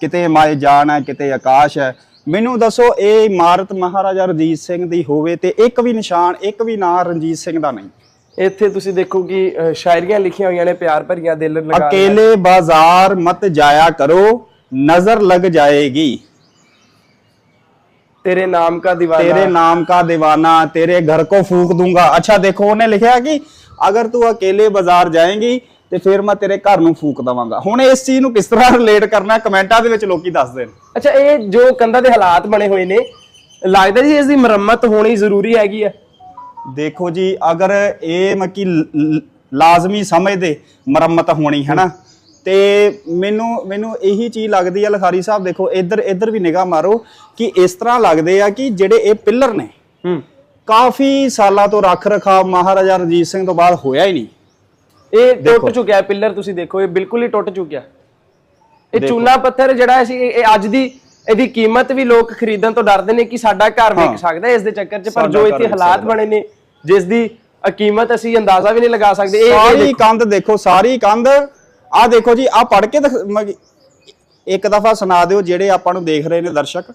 ਕਿਤੇ ਮਾਏ ਜਾਨ ਹੈ ਕਿਤੇ ਆਕਾਸ਼ ਹੈ ਮੈਨੂੰ ਦੱਸੋ ਇਹ ਇਮਾਰਤ ਮਹਾਰਾਜਾ ਰਣਜੀਤ ਸਿੰਘ ਦੀ ਹੋਵੇ ਤੇ ਇੱਕ ਵੀ ਨਿਸ਼ਾਨ ਇੱਕ ਵੀ ਨਾਂ ਰਣਜੀਤ ਸਿੰਘ ਦਾ ਨਹੀਂ ਇੱਥੇ ਤੁਸੀਂ ਦੇਖੋ ਕਿ ਅ, ਸ਼ਾਇਰੀਆਂ ਲਿਖੀਆਂ ਹੋਈਆਂ ਨੇ ਪਿਆਰ ਭਰੀਆਂ ਦਿਲ ਲਗਾ अकेले बाजार मत जाया करो नजर लग जाएगी ਤੇਰੇ ਨਾਮ ਕਾ ਦੀਵਾਨਾ तेरे नाम का दीवाना तेरे घर को फूक दूंगा अच्छा देखो ਉਹਨੇ ਲਿਖਿਆ ਕਿ ਅਗਰ ਤੂੰ ਅਕੇਲੇ ਬਾਜ਼ਾਰ ਜਾਏਂਗੀ ਤੇ ਫਿਰ ਮੈਂ ਤੇਰੇ ਘਰ ਨੂੰ ਫੂਕ ਦਵਾਂਗਾ। ਹੁਣ ਇਸ ਚੀਜ਼ ਨੂੰ ਕਿਸ ਤਰ੍ਹਾਂ ਰਿਲੇਟ ਕਰਨਾ ਕਮੈਂਟਾਂ ਦੇ ਵਿੱਚ ਲੋਕੀ ਦੱਸਦੇ ਨੇ। ਅੱਛਾ ਇਹ ਜੋ ਕੰਧਾਂ ਦੇ ਹਾਲਾਤ ਬਣੇ ਹੋਏ ਨੇ ਲੱਗਦਾ ਜੀ ਇਸ ਦੀ ਮੁਰੰਮਤ ਹੋਣੀ ਜ਼ਰੂਰੀ ਹੈਗੀ ਹੈ ਦੇਖੋ ਜੀ ਅਗਰ ਇਹ ਮੱਕੀ ਲਾਜ਼ਮੀ ਸਮਝਦੇ ਮੁਰੰਮਤ ਹੋਣੀ ਹੈ ਨਾ ਤੇ ਮੈਨੂੰ ਮੈਨੂੰ ਇਹੀ ਚੀਜ਼ ਲੱਗਦੀ ਆ ਲਖਾਰੀ ਸਾਹਿਬ ਦੇਖੋ ਇੱਧਰ ਇੱਧਰ ਵੀ ਨਿਗਾਹ ਮਾਰੋ ਕਿ ਇਸ ਤਰ੍ਹਾਂ ਲੱਗਦੇ ਆ ਕਿ ਜਿਹੜੇ ਇਹ ਪਿੱਲਰ ਨੇ ਹੂੰ। ਕਾਫੀ ਸਾਲਾਂ ਤੋਂ ਰੱਖ ਰਖਾਵ ਮਹਾਰਾਜਾ ਰਣਜੀਤ ਸਿੰਘ ਤੋਂ ਬਾਅਦ ਹੋਇਆ ਹੀ ਨਹੀਂ। ਇਹ ਟੁੱਟ ਚੁੱਕਿਆ ਪਿੱਲਰ ਤੁਸੀਂ ਦੇਖੋ ਇਹ ਬਿਲਕੁਲ ਹੀ ਟੁੱਟ ਚੁੱਕਿਆ। ਇਹ ਚੂਨਾ ਪੱਥਰ ਜਿਹੜਾ ਸੀ ਇਹ ਅੱਜ ਦੀ ਇਹਦੀ ਕੀਮਤ ਵੀ ਲੋਕ ਖਰੀਦਣ ਤੋਂ ਡਰਦੇ ਨੇ ਕਿ ਸਾਡਾ ਘਰ ਵਿਕ ਸਕਦਾ ਹੈ ਇਸ ਦੇ ਚੱਕਰ 'ਚ ਪਰ ਜੋ ਇੱਥੇ ਹਾਲਾਤ ਬਣੇ ਨੇ ਜਿਸ ਦੀ ਕੀਮਤ ਅਸੀਂ ਅੰਦਾਜ਼ਾ ਵੀ ਨਹੀਂ ਲਗਾ ਸਕਦੇ। ਇਹ ਸਾਰੀ ਕੰਧ ਦੇਖੋ ਸਾਰੀ ਕੰਧ ਆ ਦੇਖੋ ਜੀ ਆ ਪੜ ਕੇ ਇੱਕ ਦਫਾ ਸੁਣਾ ਦਿਓ ਜਿਹੜੇ ਆਪਾਂ ਨੂੰ ਦੇਖ ਰਹੇ ਨੇ ਦਰਸ਼ਕ।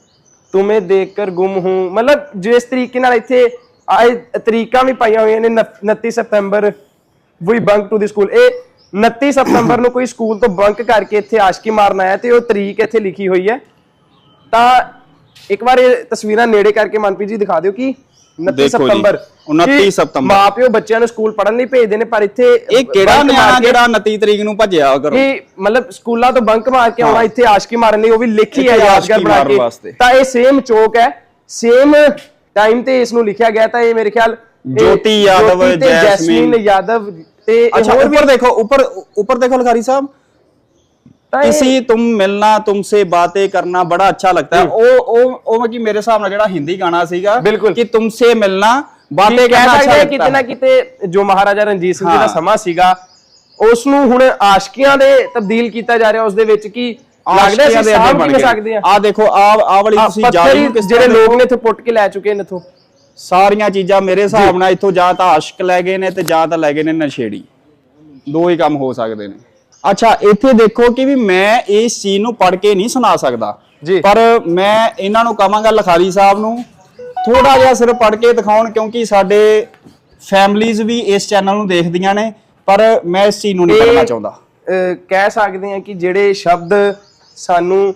ਤੁਮੇ ਦੇਖ ਕਰ ਗੁੰਮ ਹੂੰ। ਮਤਲਬ ਜਿਸ ਤਰੀਕੇ ਨਾਲ ਇੱਥੇ ਆਏ ਤਰੀਕਾਂ ਵੀ ਪਾਈਆਂ ਹੋਈਆਂ ਨੇ ਨਫ- 29 ਸਤੰਬਰ ਵੀ ਬੰਕ ਟੂ ਦੀ ਸਕੂਲ ਇਹ 29 ਸਤੰਬਰ ਨੂੰ ਕੋਈ ਸਕੂਲ ਤੋਂ ਬੰਕ ਕਰਕੇ ਇੱਥੇ ਆਸ਼ਕੀ ਮਾਰਨ ਆਇਆ ਤੇ ਉਹ ਤਰੀਕ ਇੱਥੇ ਲਿਖੀ ਹੋਈ ਹੈ। ਤਾਂ ਇੱਕ ਵਾਰ ਇਹ ਤਸਵੀਰਾਂ ਨੇੜੇ ਕਰਕੇ ਮਨਪ੍ਰੀਤ ਜੀ ਦਿਖਾ ਦਿਓ ਕਿ 29 ਦੇਖੋ ਜੀ, ਸਤੰਬਰ 29 ਕਿ ਸਤੰਬਰ। ਮਾਪਿਓ ਬੱਚਿਆਂ ਨੂੰ ਸਕੂਲ ਪੜ੍ਹਨ ਲਈ ਭੇਜਦੇ ਨੇ ਪਰ ਇੱਥੇ ਇਹ ਕਿਹੜਾ ਨਿਆਣਾ ਜਿਹੜਾ 29 ਤਰੀਕ ਨੂੰ ਭੱਜਿਆ ਕਰੋ ਕਿ ਮਤਲਬ ਸਕੂਲਾਂ ਤੋਂ ਬੰਕ ਮਾਰ ਕੇ ਆਉਣਾ ਇੱਥੇ ਆਸ਼ਕੀ ਮਾਰਨ ਲਈ ਉਹ ਵੀ ਲਿਖੀ ਹੈ ਯਾਦਗਾਰ ਬਣਾ ਕੇ। ਤਾਂ ਇਹ ਸੇਮ ਚੌਕ ਹੈ। ਸੇਮ ਟਾਈਮ ਤੇ ਇਸ ਨੂੰ ਲਿਖਿਆ ਗਿਆ ਤਾਂ ਇਹ ਮੇਰੇ ਖਿਆਲ ਇਹ ਜੋਤੀ ਯਾਦਵ, ਜੋਤੀ ਤੇ ਜੈਸਮੀਨ ਜੈਸਮੀਨ ਯਾਦਵ ਤੇ ਇਹ ਅੱਛਾ ਹੋਰ ਵੀ ਉੱਪਰ ਦੇਖੋ ਉੱਪਰ ਉੱਪਰ ਦੇਖੋ ਲਖਾਰੀ ਸਾਹਿਬ ਤਾਂ ਇਹ- किसी तुम मिलना तुमसे बातें करना बड़ा अच्छा लगता है ਉਹ ਉਹ ਉਹ ਕਿ ਮੇਰੇ ਹਿਸਾਬ ਨਾਲ ਜਿਹੜਾ ਹਿੰਦੀ ਗਾਣਾ ਸੀਗਾ ਬਿਲਕੁਲ। ਕਿ तुमसे मिलना ਕੀ बातें ਕਹਿ करना ਸਕਦੇ अच्छा ਹਾਂ ਕਿਤੇ लगता ਨਾ है ਕਿਤੇ ਜੋ ਮਹਾਰਾਜਾ ਰਣਜੀਤ ਸਿੰਘ ਜੀ ਦਾ ਹਾਂ। ਸਮਾਂ ਸੀਗਾ ਉਸ ਨੂੰ ਹੁਣ ਆਸ਼ਕੀਆਂ ਦੇ ਤਬਦੀਲ ਕੀਤਾ ਜਾ ਰਿਹਾ ਉਸ ਦੇ ਵਿੱਚ ਕੀ ਲੱਗਦਾ ਆਸ਼ਕੀਆਂ ਸੀ ਦੇ ਅੱਡੇ ਸਾਹਬ ਬਣ ਕਿਵੇਂ ਗਏ। ਸਕਦੇ ਆ ਆਹ ਦੇਖੋ ਆ ਆ ਵਾਲੀ ਤੁਸੀਂ ਪੱਥਰ ਜਾਲੀ ਹੀ ਨੂੰ ਕਿਸ ਜਿਹੜੇ ਤਰ੍ਹਾਂ ਲੋਕ ਨੇ ਇੱਥੇ ਪੁੱਟ ਕੇ ਲੈ ਚੁੱਕੇ ਨੇ ਇੱਥੋਂ ਸਾਰੀਆਂ ਚੀਜ਼ਾਂ ਮੇਰੇ ਹਿਸਾਬ ਨਾਲ ਇੱਥੋਂ ਜਾਂ ਤਾਂ ਆਸ਼ਕ ਲੈ ਗਏ ਨੇ ਤੇ ਜਾਂ ਤਾਂ ਲੈ ਗਏ ਨੇ ਨਸ਼ੇੜੀ। ਦੋ ਹੀ ਕੰਮ ਹੋ ਸਕਦੇ ਨੇ। ਅੱਛਾ ਇੱਥੇ ਦੇਖੋ ਕਿ ਵੀ ਮੈਂ ਇਸ ਚੀਜ਼ ਨੂੰ ਪੜ੍ਹ ਕੇ ਨਹੀਂ ਸੁਣਾ ਸਕਦਾ। ਜੀ। ਪਰ ਮੈਂ ਇਹਨਾਂ ਨੂੰ ਕਹਾਂਗਾ ਲਖਾਰੀ ਸਾਹਿਬ ਨੂੰ ਥੋੜਾ ਜਿਹਾ ਸਿਰਫ ਪੜ੍ਹ ਕੇ ਦਿਖਾਉਣ ਕਿਉਂਕਿ ਸਾਡੇ ਫੈਮਲੀਜ਼ ਵੀ ਇਸ ਚੈਨਲ ਨੂੰ ਦੇਖਦੀਆਂ ਨੇ ਪਰ ਮੈਂ ਇਸ ਚੀਜ਼ ਨੂੰ ਨਹੀਂ ਕਰਨਾ ਚਾਹੁੰਦਾ। ਅਹ ਕਹਿ ਸਕਦੇ ਹਾਂ ਕਿ ਜਿਹੜੇ ਸ਼ਬਦ ਸਾਨੂੰ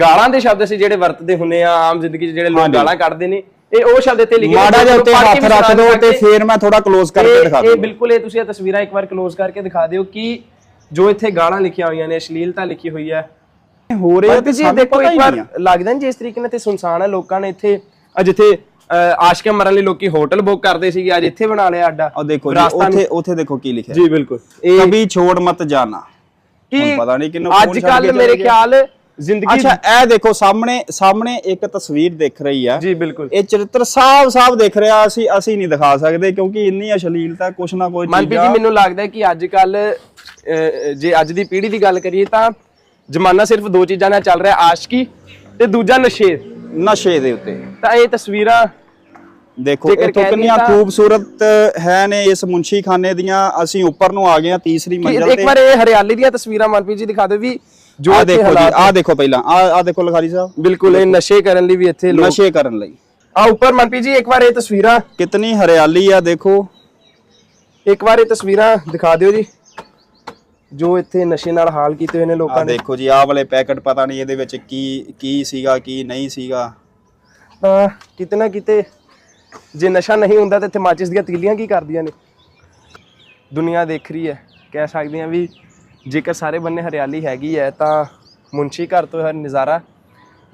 ਗਾਲਾਂ ਦੇ ਸ਼ਬਦ ਅਸੀਂ ਜਿਹੜੇ ਵਰਤਦੇ ਹੁੰਨੇ ਆ ਆਮ ਜ਼ਿੰਦਗੀ 'ਚ ਜਿਹੜੇ ਲੋਕ ਹਾਂਜੀ। ਗਾਲਾਂ ਕੱਢਦੇ ਨੇ ਇਹ ਉਹ ਸ਼ਬਦ ਤੇ ਲਿਖਿਆ ਮਾੜਾ ਜਿਹਾ ਉੱਤੇ ਹੱਥ ਰੱਖ ਦਿਓ ਤੇ ਫੇਰ ਮੈਂ ਥੋੜਾ ਕਲੋਜ਼ ਕਰਕੇ ਦਿਖਾ ਦੂੰਗਾ ਇਹ ਬਿਲਕੁਲ ਇਹ ਤੁਸੀਂ ਇਹ ਤਸਵੀਰਾਂ ਇੱਕ ਵਾਰ ਕਲੋਜ਼ ਕਰਕੇ ਦਿਖਾ ਦਿਓ ਕਿ ਜੋ ਇੱਥੇ ਗਾਲਾਂ ਲਿਖੀਆਂ ਹੋਈਆਂ ਨੇ ਅਸ਼ਲੀਲਤਾ ਲਿਖੀ ਹੋਈ ਹੈ। ਹੋ ਰਿਹਾ ਤੇ ਸਾਨੂੰ ਦੇਖੋ ਇੱਕ ਵਾਰ ਲੱਗਦਾ ਨਹੀਂ ਜਿਸ ਤਰੀਕੇ ਨਾਲ ਤੇ ਸੁਨਸਾਨ ਹੈ ਲੋਕਾਂ ਨੇ ਇੱਥੇ ਜਿੱਥੇ ਆਸ਼ਕਾਂ ਮਰਨ ਲਈ ਲੋਕੀ ਹੋਟਲ ਬੁੱਕ ਕਰਦੇ ਸੀਗੇ ਅੱਜ ਇੱਥੇ ਬਣਾ ਲਿਆ ਅੱਡਾ। ਆ ਦੇਖੋ ਜੀ ਉੱਥੇ ਉੱਥੇ ਦੇਖੋ ਕੀ ਲਿਖਿਆ। ਜੀ ਬਿਲਕੁਲ। ਕਭੀ ਛੋੜ ਮਤ ਜਾਣਾ। ਕੀ ਪਤਾ ਨਹੀਂ ਕਿੰਨਾ ਅੱਜ ਕੱਲ ਮੇਰੇ ਖਿਆਲ ਜ਼ਿੰਦਗੀ ਅੱਛਾ ਇਹ ਦੇਖੋ ਸਾਹਮਣੇ ਸਾਹਮਣੇ ਇੱਕ ਤਸਵੀਰ ਦਿਖ ਰਹੀ ਆ। ਜੀ ਬਿਲਕੁਲ। ਇਹ ਚਰਿੱਤਰ ਸਾਫ਼ ਸਾਫ਼ ਦਿਖ ਰਿਹਾ ਅਸੀਂ ਅਸੀਂ ਨਹੀਂ ਦਿਖਾ ਸਕਦੇ ਕਿਉਂਕਿ ਇੰਨੀ ਅਸ਼ਲੀਲਤਾ ਕੁਛ ਨਾ ਕੋਈ ਮਨਪ੍ਰੀਤ ਜੀ ਮੈਨੂੰ ਲੱਗਦਾ ਕਿ ਅੱਜ ਕੱਲ ਜੇ ਅੱਜ ਦੀ ਪੀੜ੍ਹੀ ਦੀ ਗੱਲ ਕਰੀਏ ਤਾਂ ਜ਼ਮਾਨਾ ਸਿਰਫ ਦੋ ਚੀਜ਼ਾਂ ਨਾਲ ਚੱਲ ਰਿਹਾ ਆਸ਼ਕੀ ਤੇ ਦੂਜਾ ਨਸ਼ੇ। ਨਸ਼ੇ ਦੇ ਉੱਤੇ। ਤਾਂ ਇਹ ਤਸਵੀਰਾਂ ਦੇਖੋ ਇੱਥੋਂ ਕਿੰਨੀਆਂ ਖੂਬਸੂਰਤ ਹੈ ਨੇ ਇਸ ਮੁੰਸ਼ੀ ਖਾਨੇ ਦੀਆਂ। ਅਸੀਂ ਉੱਪਰ ਨੂੰ ਆ ਗਏ ਆ ਤੀਸਰੀ ਮੰਜ਼ਲ ਇੱਕ ਤੇ। ਵਾਰ ਇਹ ਹਰਿਆਲੀ ਦੀਆਂ ਤਸਵੀਰਾਂ ਮਨਪ੍ਰੀਤ ਜੀ ਦਿਖਾ ਦਿਓ ਵੀ ਜੋ ਆ ਦੇਖੋ ਜੀ ਆ ਦੇਖੋ ਪਹਿਲਾਂ ਆ ਆ ਦੇਖੋ ਲਖਾਰੀ ਸਾਹਿਬ। ਬਿਲਕੁਲ ਇਹ ਨਸ਼ੇ ਕਰਨ ਲਈ ਵੀ ਇੱਥੇ ਲੋਕ ਨਸ਼ੇ ਕਰਨ ਲਈ। ਆ ਉੱਪਰ ਮਨਪ੍ਰੀਤ ਜੀ ਇੱਕ ਵਾਰ ਇਹ ਤਸਵੀਰਾਂ ਕਿਤਨੀ ਹਰਿਆਲੀ ਆ ਦੇਖੋ। ਇੱਕ ਵਾਰ ਇਹ ਤਸਵੀਰਾਂ ਦਿਖਾ ਦਿਓ ਜੀ। ਜੋ ਇੱਥੇ ਨਸ਼ੇ ਨਾਲ ਹਾਲ ਕੀਤੇ ਹੋਏ ਨੇ ਆ ਲੋਕਾਂ ਨੇ। ਦੇਖੋ ਜੀ ਆਹ ਵਾਲੇ ਪੈਕਟ ਪਤਾ ਨਹੀਂ ਇਹਦੇ ਵਿੱਚ ਕੀ ਕੀ ਸੀਗਾ ਕੀ ਨਹੀਂ ਸੀਗਾ। ਤਾਂ ਕਿਤੇ ਨਾ ਕਿਤੇ ਜੇ ਨਸ਼ਾ ਨਹੀਂ ਹੁੰਦਾ ਤਾਂ ਇੱਥੇ ਮਾਚਿਸ ਦੀਆਂ ਤੀਲੀਆਂ ਕੀ ਕਰਦੀਆਂ ਨੇ? ਦੁਨੀਆ ਦੇਖ ਰਹੀ ਹੈ ਕਹਿ ਸਕਦੇ ਹਾਂ ਵੀ ਜੇਕਰ ਸਾਰੇ ਬੰਨੇ ਹਰਿਆਲੀ ਹੈਗੀ ਹੈ ਤਾਂ ਮੁੰਸ਼ੀ ਘਰ ਤੋਂ ਹਰ ਨਜ਼ਾਰਾ